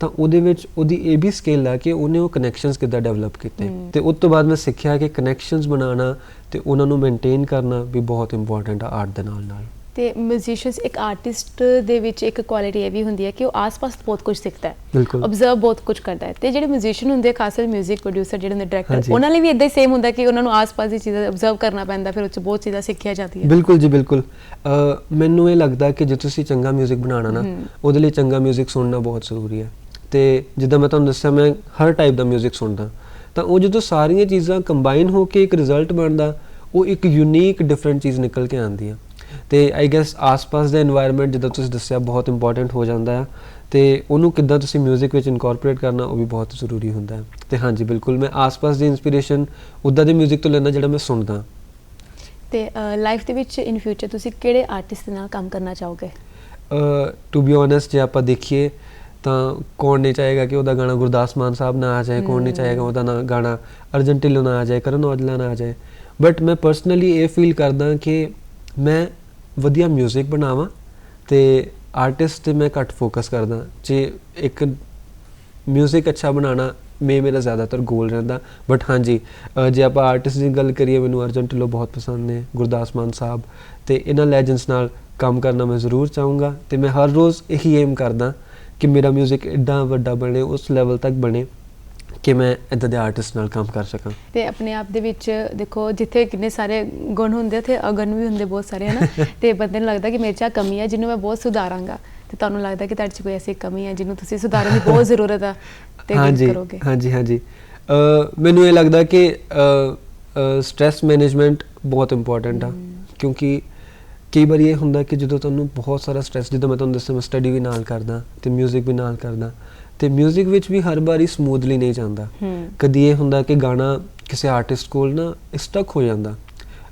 Speaker 3: ਤਾਂ ਉਹਦੇ ਵਿੱਚ ਉਹਦੀ ਇਹ ਵੀ ਸਕਿੱਲ ਆ ਕਿ ਉਹਨੇ ਉਹ ਕਨੈਕਸ਼ਨਸ ਕਿੱਦਾਂ ਡਿਵੈਲਪ ਕੀਤੇ ਤੇ ਉਸ ਤੋਂ ਬਾਅਦ ਮੈਂ ਸਿੱਖਿਆ ਕਿ ਕਨੈਕਸ਼ਨਸ ਬਣਾਉਣਾ ਤੇ ਉਹਨਾਂ ਨੂੰ ਮੇਨਟੇਨ ਕਰਨਾ ਵੀ ਬਹੁਤ ਇੰਪੋਰਟੈਂਟ ਆ ਆਰਟ ਦੇ ਨਾਲ ਨਾਲ
Speaker 2: ਤੇ ਮਿਊਜ਼ੀਸ਼ੀਅਨਸ ਇੱਕ ਆਰਟਿਸਟ ਦੇ ਵਿੱਚ ਇੱਕ ਕੁਆਲਿਟੀ ਇਹ ਵੀ ਹੁੰਦੀ ਹੈ ਕਿ ਉਹ ਆਸ-ਪਾਸ ਬਹੁਤ ਕੁਝ ਸਿੱਖਦਾ ਹੈ
Speaker 3: ਬਿਲਕੁਲ
Speaker 2: ਆਬਜ਼ਰਵ ਬਹੁਤ ਕੁਝ ਕਰਦਾ ਹੈ ਤੇ ਜਿਹੜੇ ਮਿਊਜ਼ੀਸ਼ੀਅਨ ਹੁੰਦੇ ਆ ਖਾਸ ਕਰਕੇ 뮤직 ਪ੍ਰੋਡਿਊਸਰ ਜਿਹੜੇ ਹੁੰਦੇ ਡਾਇਰੈਕਟਰ
Speaker 3: ਹਾਂਜੀ।
Speaker 2: ਉਹਨਾਂ ਲਈ ਵੀ ਇਦਾਂ ਹੀ ਸੇਮ ਹੁੰਦਾ ਕਿ ਉਹਨਾਂ ਨੂੰ ਆਸ-ਪਾਸ ਦੀ ਚੀਜ਼ਾਂ ਆਬਜ਼ਰਵ ਕਰਨਾ ਪੈਂਦਾ ਫਿਰ ਉਹ 'ਚ ਬਹੁਤ ਚੀਜ਼ਾਂ ਸਿੱਖਿਆ ਜਾਂਦੀਆਂ
Speaker 3: ਬਿਲਕੁਲ ਜੀ ਬਿਲਕੁਲ ਅ, ਮੈਨੂੰ ਇਹ ਲੱਗਦਾ ਕਿ ਜੇ ਤੁਸੀਂ ਚੰਗਾ 뮤직 ਬਣਾਉਣਾ ਨਾ ਉਹਦੇ ਲਈ ਚੰਗਾ 뮤직 ਸੁਣਨਾ ਬਹੁਤ ਜ਼ਰੂਰੀ ਹੈ ਤੇ ਜਿੱਦਾਂ ਮੈਂ ਤੁਹਾਨੂੰ ਦੱਸਿਆ ਮੈਂ ਹਰ ਟਾਈਪ ਦਾ 뮤직 ਸੁਣਦਾ ਤਾਂ ਉਹ ਜਦੋਂ ਸਾਰੀਆਂ ਚੀਜ਼ਾਂ ਕੰਬਾਈਨ ਹੋ ਕੇ ਇੱਕ ਰਿਜ਼ਲਟ ਬਣਦਾ ਉਹ ਇੱਕ ਯੂਨੀਕ ਡਿਫਰੈਂਟ ਚੀਜ਼ ਨਿਕਲ ਕੇ ਆਉਂਦੀ ਆ ਤੇ ਆਈ ਗੈਸ ਆਸ-ਪਾਸ ਦਾ এনवायरमेंट ਜਿੱਦਾਂ ਤੁਸੀਂ ਦੱਸਿਆ ਬਹੁਤ ਇੰਪੋਰਟੈਂਟ ਹੋ ਜਾਂਦਾ ਹੈ ਤੇ ਉਹਨੂੰ ਕਿੱਦਾਂ ਤੁਸੀਂ 뮤직 ਵਿੱਚ ਇਨਕੋਰਪੋਰੇਟ ਕਰਨਾ ਉਹ ਵੀ ਬਹੁਤ ਜ਼ਰੂਰੀ ਹੁੰਦਾ ਹੈ। ਤੇ ਹਾਂਜੀ ਬਿਲਕੁਲ ਮੈਂ ਆਸ-ਪਾਸ ਦੀ ਇਨਸਪੀਰੇਸ਼ਨ ਉਦਾਂ ਦੇ 뮤직 ਤੋਂ ਲੈਣਾ ਜਿਹੜਾ ਮੈਂ ਸੁਣਦਾ।
Speaker 2: ਤੇ ਲਾਈਫ ਦੇ ਵਿੱਚ ਇਨ ਫਿਊਚਰ ਤੁਸੀਂ ਕਿਹੜੇ ਆਰਟਿਸਟ ਨਾਲ ਕੰਮ ਕਰਨਾ ਚਾਹੋਗੇ?
Speaker 3: ਟੂ ਬੀ ਓਨੈਸਟ ਜੇ ਆਪਾਂ ਦੇਖੀਏ ਤਾਂ ਕੌਣ ਨਹੀਂ ਚਾਹੇਗਾ ਕਿ ਉਹਦਾ ਗਾਣਾ ਗੁਰਦਾਸ ਮਾਨ ਸਾਹਿਬ ਨਾਲ ਆ ਜਾਏ ਕੌਣ ਨਹੀਂ ਚਾਹੇਗਾ ਉਹਦਾ ਨਾ ਗਾਣਾ ਅਰਜਨ ਢਿੱਲੋਂ ਨਾਲ ਆ ਜਾਏ ਕਰਨ ਔਜਲਾ ਨਾਲ ਆ ਜਾਏ। ਬਟ ਮੈਂ ਪਰਸਨਲੀ ਇਹ ਫੀਲ ਕਰਦਾ ਕਿ ਮੈਂ ਵਧੀਆ 뮤직 ਬਣਾਵਾਂ ਤੇ ਆਰਟਿਸਟ ਤੇ ਮੈਂ ਘੱਟ ਫੋਕਸ ਕਰਦਾ ਜੇ ਇੱਕ 뮤직 ਅੱਛਾ ਬਣਾਉਣਾ ਮੇ ਮੇਰਾ ਜ਼ਿਆਦਾਤਰ ਗੋਲ ਰਹਿੰਦਾ ਬਟ ਹਾਂਜੀ ਅ, ਜੇ ਆਪਾਂ ਆਰਟਿਸਟ ਦੀ ਗੱਲ ਕਰੀਏ ਮੈਨੂੰ ਅਰਜਨ ਢਿੱਲੋਂ ਬਹੁਤ ਪਸੰਦ ਨੇ ਗੁਰਦਾਸ ਮਾਨ ਸਾਹਿਬ ਤੇ ਇਹਨਾਂ ਲੈਜੈਂਡਸ ਨਾਲ ਕੰਮ ਕਰਨਾ ਮੈਂ ਜ਼ਰੂਰ ਚਾਹੂੰਗਾ ਤੇ ਮੈਂ ਹਰ ਰੋਜ਼ ਇਹੀ ਏਮ ਕਰਦਾ ਕਿ ਮੇਰਾ 뮤직 ਐਡਾ ਵੱਡਾ ਬਣੇ ਉਸ ਲੈਵਲ ਤੱਕ ਬਣੇ ਕਿ ਮੈਂ ਇਦਾਂ ਦੇ ਆਰਟਿਸਟ ਨਾਲ ਕੰਮ ਕਰ ਸਕਾਂ?
Speaker 2: ਤੇ ਆਪਣੇ ਆਪ ਦੇ ਵਿੱਚ ਦੇਖੋ ਜਿੱਥੇ ਕਿੰਨੇ ਸਾਰੇ ਗੁਣ ਹੁੰਦੇ ਤੇ ਅਗਨ ਵੀ ਹੁੰਦੇ ਬਹੁਤ ਸਾਰੇ ਹਨਾ? ਤੇ ਬੰਦੇ ਨੂੰ ਲੱਗਦਾ ਕਿ ਮੇਰੇ 'ਚ ਕਮੀ ਹੈ ਜਿਹਨੂੰ ਮੈਂ ਬਹੁਤ ਸੁਧਾਰਾਂਗਾ। ਤੇ ਤੁਹਾਨੂੰ ਲੱਗਦਾ ਕਿ ਤੁਹਾਡੇ 'ਚ ਕੋਈ ਐਸੀ ਕਮੀ ਹੈ ਜਿਹਨੂੰ ਤੁਸੀਂ ਸੁਧਾਰਨ ਦੀ ਬਹੁਤ ਜ਼ਰੂਰਤ ਆ ਤੇ ਕੀ
Speaker 3: ਹਾਂਜੀ ਹਾਂਜੀ ਮੈਨੂੰ ਇਹ ਲੱਗਦਾ ਕਿ ਸਟ्रेस ਮੈਨੇਜਮੈਂਟ ਬਹੁਤ ਇੰਪੋਰਟੈਂਟ ਆ। ਕਿਉਂਕਿ ਕਈ ਵਾਰੀ ਇਹ ਹੁੰਦਾ ਕਿ ਜਦੋਂ ਤੁਹਾਨੂੰ ਬਹੁਤ ਸਾਰਾ ਸਟ्रेस ਜਦੋਂ ਮੈਂ ਤੁਹਾਨੂੰ ਦੱਸਿਆ ਮੈਂ ਸਟੱਡੀ ਵੀ ਨਾਲ ਕਰਦਾ ਤੇ 뮤직 ਵੀ ਨਾਲ ਕਰਦਾ ਤੇ 뮤직 ਵਿੱਚ ਵੀ ਹਰ ਵਾਰੀ ਸਮੂਥਲੀ ਨਹੀਂ ਜਾਂਦਾ। ਕਦੀ ਇਹ ਹੁੰਦਾ ਕਿ ਗਾਣਾ ਕਿਸੇ ਆਰਟਿਸਟ ਕੋਲ ਨਾ ਸਟਕ ਹੋ ਜਾਂਦਾ।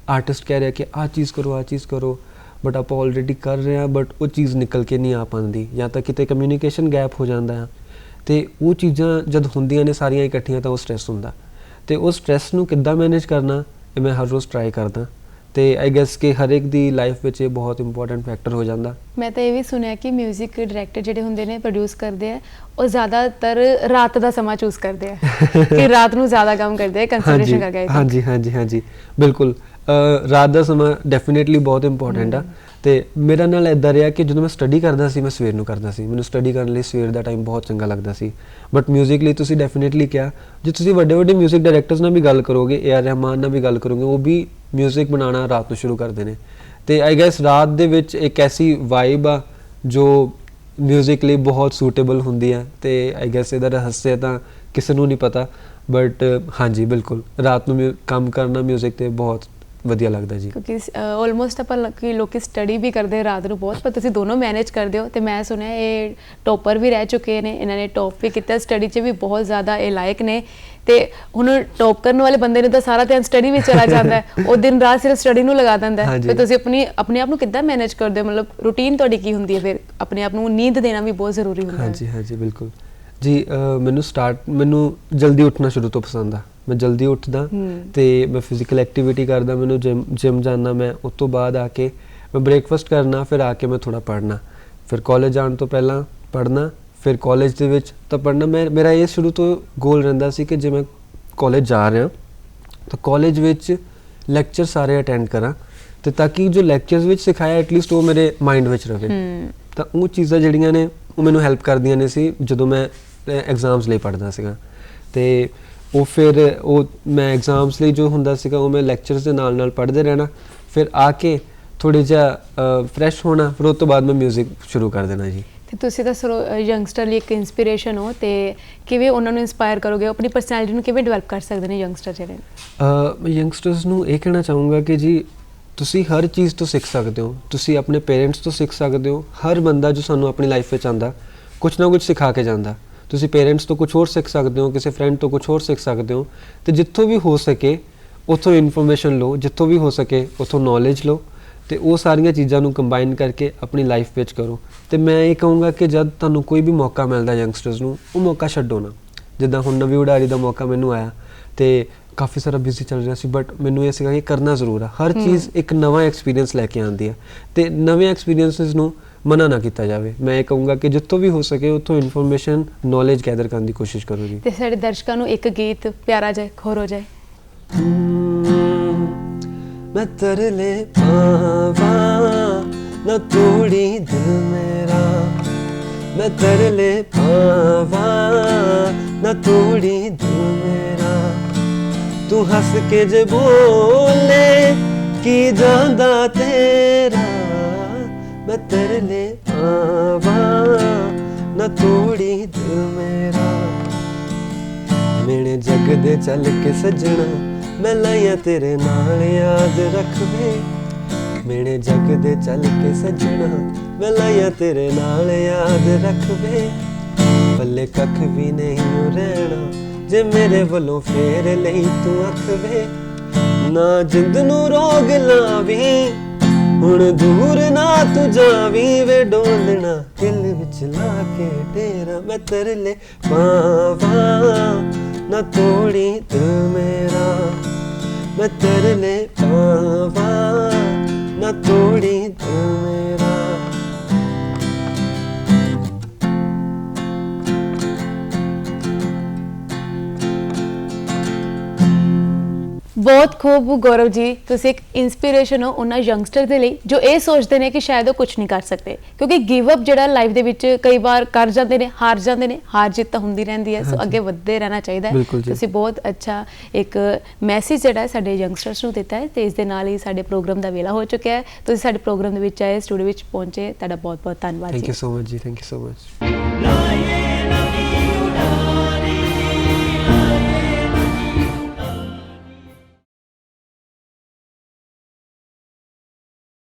Speaker 3: ਆਰਟਿਸਟ ਕਹਿ ਰਿਹਾ ਕਿ ਆ ਚੀਜ਼ ਕਰੋ ਆ ਚੀਜ਼ ਕਰੋ ਬਟ ਆਪਾਂ ਆਲਰੇਡੀ ਕਰ ਰਹੇ ਆ ਬਟ ਉਹ ਚੀਜ਼ ਨਿਕਲ ਕੇ ਨਹੀਂ ਆ ਪਾਉਂਦੀ ਜਾਂ ਤਾਂ ਕਿਤੇ ਕਮਿਊਨੀਕੇਸ਼ਨ ਗੈਪ ਹੋ ਜਾਂਦਾ ਹੈ। ਤੇ ਉਹ ਚੀਜ਼ਾਂ ਜਦ ਹੁੰਦੀਆਂ ਨੇ ਸਾਰੀਆਂ ਇਕੱਠੀਆਂ ਤਾਂ ਉਹ ਸਟ्रेस ਹੁੰਦਾ। ਤੇ ਉਹ ਸਟ्रेस ਨੂੰ ਕਿੱਦਾਂ ਮੈਨੇਜ ਕਰਨਾ ਇਹ ਮੈਂ ਹਰ ਰੋਜ਼ ਟਰਾਈ ਕਰਦਾ। ਤੇ ਆਈ ਗੈਸ ਕਿ ਹਰ ਇੱਕ ਦੀ ਲਾਈਫ ਵਿੱਚ ਇਹ ਬਹੁਤ ਇੰਪੋਰਟੈਂਟ ਫੈਕਟਰ ਹੋ ਜਾਂਦਾ।
Speaker 2: ਮੈਂ ਤਾਂ ਇਹ ਵੀ ਸੁਣਿਆ ਕਿ 뮤직 ਡਾਇਰੈਕਟਰ ਜਿਹੜੇ ਹੁੰਦੇ ਨੇ ਪ੍ਰੋਡਿਊਸ ਕਰਦੇ ਆ ਉਹ ਜ਼ਿਆਦਾਤਰ ਰਾਤ ਦਾ ਸਮਾਂ ਚੂਜ਼ ਕਰਦੇ ਆ। ਕਿ ਰਾਤ ਨੂੰ ਜ਼ਿਆਦਾ ਕੰਮ ਕਰਦੇ ਆ ਕੰਸੈਂਟਰੇਸ਼ਨ ਕਰਕੇ।
Speaker 3: ਹਾਂਜੀ ਹਾਂਜੀ ਹਾਂਜੀ। ਬਿਲਕੁਲ। ਰਾਤ ਦਾ ਸਮਾਂ ਡੈਫੀਨਿਟਲੀ ਬਹੁਤ ਇੰਪੋਰਟੈਂਟ ਆ। ਤੇ ਮੇਰਾ ਨਾਲ ਇਦਾਂ ਰਿਹਾ ਕਿ ਜਦੋਂ ਮੈਂ ਸਟੱਡੀ ਕਰਦਾ ਸੀ ਮੈਂ ਸਵੇਰ ਨੂੰ ਕਰਦਾ ਸੀ ਮੈਨੂੰ ਸਟੱਡੀ ਕਰਨ ਲਈ ਸਵੇਰ ਦਾ ਟਾਈਮ ਬਹੁਤ ਚੰਗਾ ਲੱਗਦਾ ਸੀ ਬਟ 뮤직 ਲਈ ਤੁਸੀਂ ਡੈਫੀਨਿਟਲੀ ਕਿਹਾ ਜੇ ਤੁਸੀਂ ਵੱਡੇ ਵੱਡੇ 뮤직 ਡਾਇਰੈਕਟਰਸ ਨਾਲ ਵੀ ਗੱਲ ਕਰੋਗੇ ਏ ਆਰ ਰਹਿਮਾਨ ਨਾਲ ਵੀ ਗੱਲ ਕਰੋਗੇ ਉਹ ਵੀ 뮤직 ਬਣਾਉਣਾ ਰਾਤ ਨੂੰ ਸ਼ੁਰੂ ਕਰਦੇ ਨੇ ਤੇ ਆਈ ਗੈਸ ਰਾਤ ਦੇ ਵਿੱਚ ਇੱਕ ਐਸੀ ਵਾਈਬ ਆ ਜੋ 뮤직 ਲਈ ਬਹੁਤ ਸੂਟੇਬਲ ਹੁੰਦੀ ਹੈ ਤੇ ਆਈ ਗੈਸ ਇਹਦਾ ਰਹੱਸ ਤਾਂ ਕਿਸੇ ਨੂੰ ਨਹੀਂ ਪਤਾ ਬਟ ਹਾਂਜੀ ਬਿਲਕੁਲ ਰਾਤ ਨੂੰ mu- ਕੰਮ ਕਰਨਾ 뮤직 ਤੇ ਬਹੁਤ ਵਧੀਆ ਲੱਗਦਾ ਜੀ।
Speaker 2: ਕਿਉਂਕਿ ਆਲਮੋਸਟ ਆਪਾਂ ਲੋਕੀ ਲੋਕੀ ਸਟੱਡੀ ਵੀ ਕਰਦੇ ਰਾਤ ਨੂੰ ਬਹੁਤ ਪਰ ਤੁਸੀਂ ਦੋਨੋਂ ਮੈਨੇਜ ਕਰਦੇ ਹੋ। ਤੇ ਮੈਂ ਸੁਣਿਆ ਇਹ ਟੌਪਰ ਵੀ ਰਹਿ ਚੁੱਕੇ ਨੇ ਇਹਨਾਂ ਨੇ ਟੌਪ ਵੀ ਕੀਤਾ ਸਟੱਡੀ 'ਚ ਵੀ ਬਹੁਤ ਜ਼ਿਆਦਾ ਇਹ ਲਾਇਕ ਨੇ। ਤੇ ਹੁਣ ਟੌਪ ਕਰਨ ਵਾਲੇ ਬੰਦੇ ਨੂੰ ਤਾਂ ਸਾਰਾ ਧਿਆਨ ਸਟੱਡੀ ਵਿੱਚ ਚਲਾ ਜਾਂਦਾ ਹੈ। ਉਹ ਦਿਨ ਰਾਤ ਸਿਰਫ ਸਟੱਡੀ ਨੂੰ ਲਗਾ ਦਿੰਦਾ ਹੈ। ਤੇ ਤੁਸੀਂ ਆਪਣੀ ਆਪਣੇ ਆਪ ਨੂੰ ਕਿੱਦਾਂ ਮੈਨੇਜ ਕਰਦੇ ਹੋ? ਮਤਲਬ ਰੂਟੀਨ ਤੁਹਾਡੀ ਕੀ ਹੁੰਦੀ ਹੈ? ਫਿਰ ਆਪਣੇ ਆਪ ਨੂੰ ਨੀਂਦ ਦੇਣਾ ਵੀ ਬਹੁਤ ਜ਼ਰੂਰੀ ਹੁੰਦਾ ਹੈ।
Speaker 3: ਹਾਂਜੀ ਹਾਂਜੀ ਬਿਲਕੁਲ। ਜੀ ਮੈਨੂੰ ਸਟਾਰਟ ਮੈਨੂੰ ਜਲਦੀ ਉੱਠਣਾ ਸ਼ੁਰੂ ਤੋਂ ਪਸੰਦ ਆ। ਮੈਂ ਜਲਦੀ ਉੱਠਦਾ। ਤੇ ਮੈਂ ਫਿਜ਼ੀਕਲ ਐਕਟੀਵਿਟੀ ਕਰਦਾ ਮੈਨੂੰ ਜਿਮ ਜਿਮ ਜਾਣਾ ਮੈਂ ਉਸ ਤੋਂ ਬਾਅਦ ਆ ਕੇ ਮੈਂ ਬ੍ਰੇਕਫਾਸਟ ਕਰਨਾ ਫਿਰ ਆ ਕੇ ਮੈਂ ਥੋੜਾ ਪੜ੍ਹਨਾ। ਫਿਰ ਕਾਲਜ ਜਾਣ ਤੋਂ ਪਹਿਲਾਂ ਪੜ੍ਹਨਾ ਫਿਰ ਕਾਲਜ ਦੇ ਵਿੱਚ ਤਾਂ ਪੜ੍ਹਨਾ ਮੈਂ ਮੇਰਾ ਇਹ ਸ਼ੁਰੂ ਤੋਂ ਗੋਲ ਰਹਿੰਦਾ ਸੀ ਕਿ ਜੇ ਮੈਂ ਕਾਲਜ ਜਾ ਰਿਹਾ ਤਾਂ ਕਾਲਜ ਵਿੱਚ ਲੈਕਚਰ ਸਾਰੇ ਅਟੈਂਡ ਕਰਾਂ। ਤੇ ਤਾਂ ਕਿ ਜੋ ਲੈਕਚਰਸ ਵਿੱਚ ਸਿਖਾਇਆ ਐਟਲੀਸਟ ਉਹ ਮੇਰੇ ਮਾਈਂਡ ਵਿੱਚ ਰਵੇ।
Speaker 2: ਹੂੰ।
Speaker 3: ਤਾਂ ਉਹ ਚੀਜ਼ਾਂ ਜਿਹੜੀਆਂ ਨੇ ਉਹ ਮੈਨੂੰ ਹੈਲਪ ਕਰਦੀਆਂ ਨੇ ਸੀ ਜਦੋਂ ਮੈਂ ਐਗਜ਼ਾਮਸ ਲਈ ਪੜ੍ਹਦਾ ਸੀਗਾ। ਤੇ ਉਹ ਫਿਰ ਉਹ ਮੈਂ ਐਗਜ਼ਾਮਸ ਲਈ ਜੋ ਹੁੰਦਾ ਸੀਗਾ ਉਹ ਮੈਂ ਲੈਕਚਰਸ ਦੇ ਨਾਲ ਨਾਲ ਪੜ੍ਹਦੇ ਰਹਿਣਾ। ਫਿਰ ਆ ਕੇ ਥੋੜੀ ਜਿਹਾ ਫਰੈਸ਼ ਹੋਣਾ ਫਿਰ ਉਸ ਤੋਂ ਬਾਅਦ ਮੈਂ 뮤직 ਸ਼ੁਰੂ ਕਰ ਦੇਣਾ ਜੀ।
Speaker 2: ਤੇ ਤੁਸੀਂ ਤਾਂ ਯੰਗਸਟਰ ਲਈ ਇੱਕ ਇਨਸਪੀਰੇਸ਼ਨ ਹੋ ਤੇ ਕਿਵੇਂ ਉਹਨਾਂ ਨੂੰ ਇਨਸਪਾਇਰ ਕਰੋਗੇ? ਆਪਣੀ ਪਰਸਨੈਲਿਟੀ ਨੂੰ ਕਿਵੇਂ ਡਿਵੈਲਪ ਕਰ ਸਕਦੇ ਨੇ ਯੰਗਸਟਰ ਜਿਹੜੇ?
Speaker 3: ਅਹ ਮੈਂ ਯੰਗਸਟਰਸ ਨੂੰ ਇਹ ਕਹਿਣਾ ਚਾਹੂੰਗਾ ਕਿ ਜੀ ਤੁਸੀਂ ਹਰ ਚੀਜ਼ ਤੋਂ ਸਿੱਖ ਸਕਦੇ ਹੋ। ਤੁਸੀਂ ਆਪਣੇ ਪੇਰੈਂਟਸ ਤੋਂ ਸਿੱਖ ਸਕਦੇ ਹੋ। ਹਰ ਬੰਦਾ ਜੋ ਸਾਨੂੰ ਆਪਣੀ ਲਾਈਫ ਵਿੱਚ ਆਂਦਾ ਕੁਝ ਨਾ ਕੁਝ ਸਿਖਾ ਕੇ ਜਾਂਦਾ। ਤੁਸੀਂ ਪੇਰੈਂਟਸ ਤੋਂ ਕੁਝ ਹੋਰ ਸਿੱਖ ਸਕਦੇ ਹੋ ਕਿਸੇ ਫਰੈਂਡ ਤੋਂ ਕੁਝ ਹੋਰ ਸਿੱਖ ਸਕਦੇ ਹੋ ਤੇ ਜਿੱਥੋਂ ਵੀ ਹੋ ਸਕੇ ਉਥੋਂ ਇਨਫੋਰਮੇਸ਼ਨ ਲਓ ਜਿੱਥੋਂ ਵੀ ਹੋ ਸਕੇ ਉਥੋਂ ਨੌਲੇਜ ਲਓ ਤੇ ਉਹ ਸਾਰੀਆਂ ਚੀਜ਼ਾਂ ਨੂੰ ਕੰਬਾਈਨ ਕਰਕੇ ਆਪਣੀ ਲਾਈਫ ਵਿੱਚ ਕਰੋ। ਤੇ ਮੈਂ ਇਹ ਕਹੂੰਗਾ ਕਿ ਜਦ ਤੁਹਾਨੂੰ ਕੋਈ ਵੀ ਮੌਕਾ ਮਿਲਦਾ ਯੰਗਸਟਰਸ ਨੂੰ ਉਹ ਮੌਕਾ ਛੱਡੋ ਨਾ। ਜਿੱਦਾਂ ਹੁਣ ਨਵੀਂ ਉਡਾਰੀ ਦਾ ਮੌਕਾ ਮੈਨੂੰ ਆਇਆ ਤੇ ਕਾਫੀ ਸਾਰਾ ਬਿਜ਼ੀ ਚੱਲ ਰਿਹਾ ਸੀ ਬਟ ਮੈਨੂੰ ਇਹ ਸੀਗਾ ਕਿ ਕਰਨਾ ਜ਼ਰੂਰ ਆ। ਹਰ ਚੀਜ਼ ਇੱਕ ਨਵਾਂ ਐਕਸਪੀਰੀਅੰਸ ਲੈ ਕੇ ਆਉਂਦੀ ਹੈ ਤੇ ਨਵੇਂ ਐਕਸਪੀਰੀਅੰਸਸ ਨੂੰ ਮਨਾ ਨਾ ਕੀਤਾ ਜਾਵੇ। ਮੈਂ ਇਹ ਕਹੂੰਗਾ ਕਿ ਜਿੱਥੋਂ ਵੀ ਹੋ ਸਕੇ ਉੱਥੋਂ ਇਨਫੋਰਮੇਸ਼ਨ ਨੌਲੇਜ ਗੈਦਰ ਕਰਨ ਦੀ ਕੋਸ਼ਿਸ਼ ਕਰੋ ਜੀ।
Speaker 2: ਤੇ ਸਾਡੇ ਦਰਸ਼ਕਾਂ ਨੂੰ ਇੱਕ ਗੀਤ ਪਿਆਰਾ ਜਾਏ ਖੋਰ ਹੋ ਜਾਏ।
Speaker 3: ਮੈਂ ਤਰਲੇ ਪਾਵਾਂ ਨਾ ਤੋੜੀ ਦਿਲ ਮੇਰਾ। ਮੈਂ ਤਰਲੇ ਪਾਵਾਂ ਨਾ ਤੋੜੀ ਦਿਲ ਮੇਰਾ। ਤੂੰ ਹੱਸ ਕੇ ਜੇ ਬੋਲੇ ਕੀ ਜਾਂਦਾ ਤੇਰਾ? ਮੈਂ ਤਰਲੇ ਨਾ ਤੋੜੀ ਦਿਲ ਮੇਰਾ। ਮੇਰੇ ਜੱਗ ਦੇ ਚੱਲ ਕੇ ਸੱਜਣਾ। ਮੈਂ ਲਾਇਆ ਤੇਰੇ ਨਾਲ ਯਾਦ ਰੱਖਵੇ ਮੇਰੇ ਜੱਗ ਦੇ ਚੱਲ ਕੇ ਸੱਜਣਾ। ਮੈਂ ਲਾਇਆ ਤੇਰੇ ਨਾਲ ਯਾਦ ਰੱਖਵੇ ਪੱਲੇ ਕੱਖ ਵੀ ਨਹੀਂ ਰਹਿਣਾ। ਜੇ ਮੇਰੇ ਵੱਲੋਂ ਫੇਰ ਲਈ ਤੂੰ ਅੱਖ ਵੇ ਨਾ ਜਿੰਦ ਨੂੰ ਰੋਗ ਲਾਵੀ। ਹੁਣ ਦੂਰ ਨਾ ਤੂੰ ਜਾਵੀਂ ਵੇ ਡੋਲਣਾ ਕਿਲ ਵਿੱਚ ਲਾ ਕੇ ਡੇਰਾ ਮੈਂ ਤਰਲੇ ਪਾਵਾਂ। ਨਾ ਤੋੜੀ ਦਿਲ ਮੇਰਾ, ਮੈਂ ਤਰਲੇ ਪਾਵਾਂ। ਨਾ ਤੋੜੀ ਦਿਲ
Speaker 2: ਬਹੁਤ ਖੂਬ ਗੌਰਵ ਜੀ ਤੁਸੀਂ ਇੱਕ ਇਨਸਪੀਰੇਸ਼ਨ ਹੋ ਉਹਨਾਂ ਯੰਗਸਟਰ ਦੇ ਲਈ ਜੋ ਇਹ ਸੋਚਦੇ ਨੇ ਕਿ ਸ਼ਾਇਦ ਉਹ ਕੁਝ ਨਹੀਂ ਕਰ ਸਕਦੇ। ਕਿਉਂਕਿ ਗਿਵ ਅਪ ਜਿਹੜਾ ਲਾਈਫ ਦੇ ਵਿੱਚ ਕਈ ਵਾਰ ਕਰ ਜਾਂਦੇ ਨੇ ਹਾਰ ਜਾਂਦੇ ਨੇ ਹਾਰ ਜਿੱਤ ਤਾਂ ਹੁੰਦੀ ਰਹਿੰਦੀ ਹੈ ਸੋ। ਅੱਗੇ ਵਧਦੇ ਰਹਿਣਾ ਚਾਹੀਦਾ ਹੈ।
Speaker 3: ਬਿਲਕੁਲ ਜੀ।
Speaker 2: ਤੁਸੀਂ ਬਹੁਤ ਅੱਛਾ ਇੱਕ ਮੈਸੇਜ ਜਿਹੜਾ ਹੈ ਸਾਡੇ ਯੰਗਸਟਰਸ ਨੂੰ ਦਿੱਤਾ ਹੈ ਤੇ ਇਸ ਦੇ ਨਾਲ ਹੀ ਸਾਡੇ ਪ੍ਰੋਗਰਾਮ ਦਾ ਵੇਲਾ ਹੋ ਚੁੱਕਿਆ ਹੈ। ਤੁਸੀਂ ਸਾਡੇ ਪ੍ਰੋਗਰਾਮ ਦੇ ਵਿੱਚ ਆਏ ਸਟੂਡੀਓ ਵਿੱਚ ਪਹੁੰਚੇ ਤੁਹਾਡਾ ਬਹੁਤ ਬਹੁਤ ਧੰਨਵਾਦ
Speaker 3: ਥੈਂਕ
Speaker 2: ਜੀ।
Speaker 3: ਯੂ ਸੋ ਮਚ ਜੀ ਥੈਂਕ ਯੂ ਸੋ ਮਚ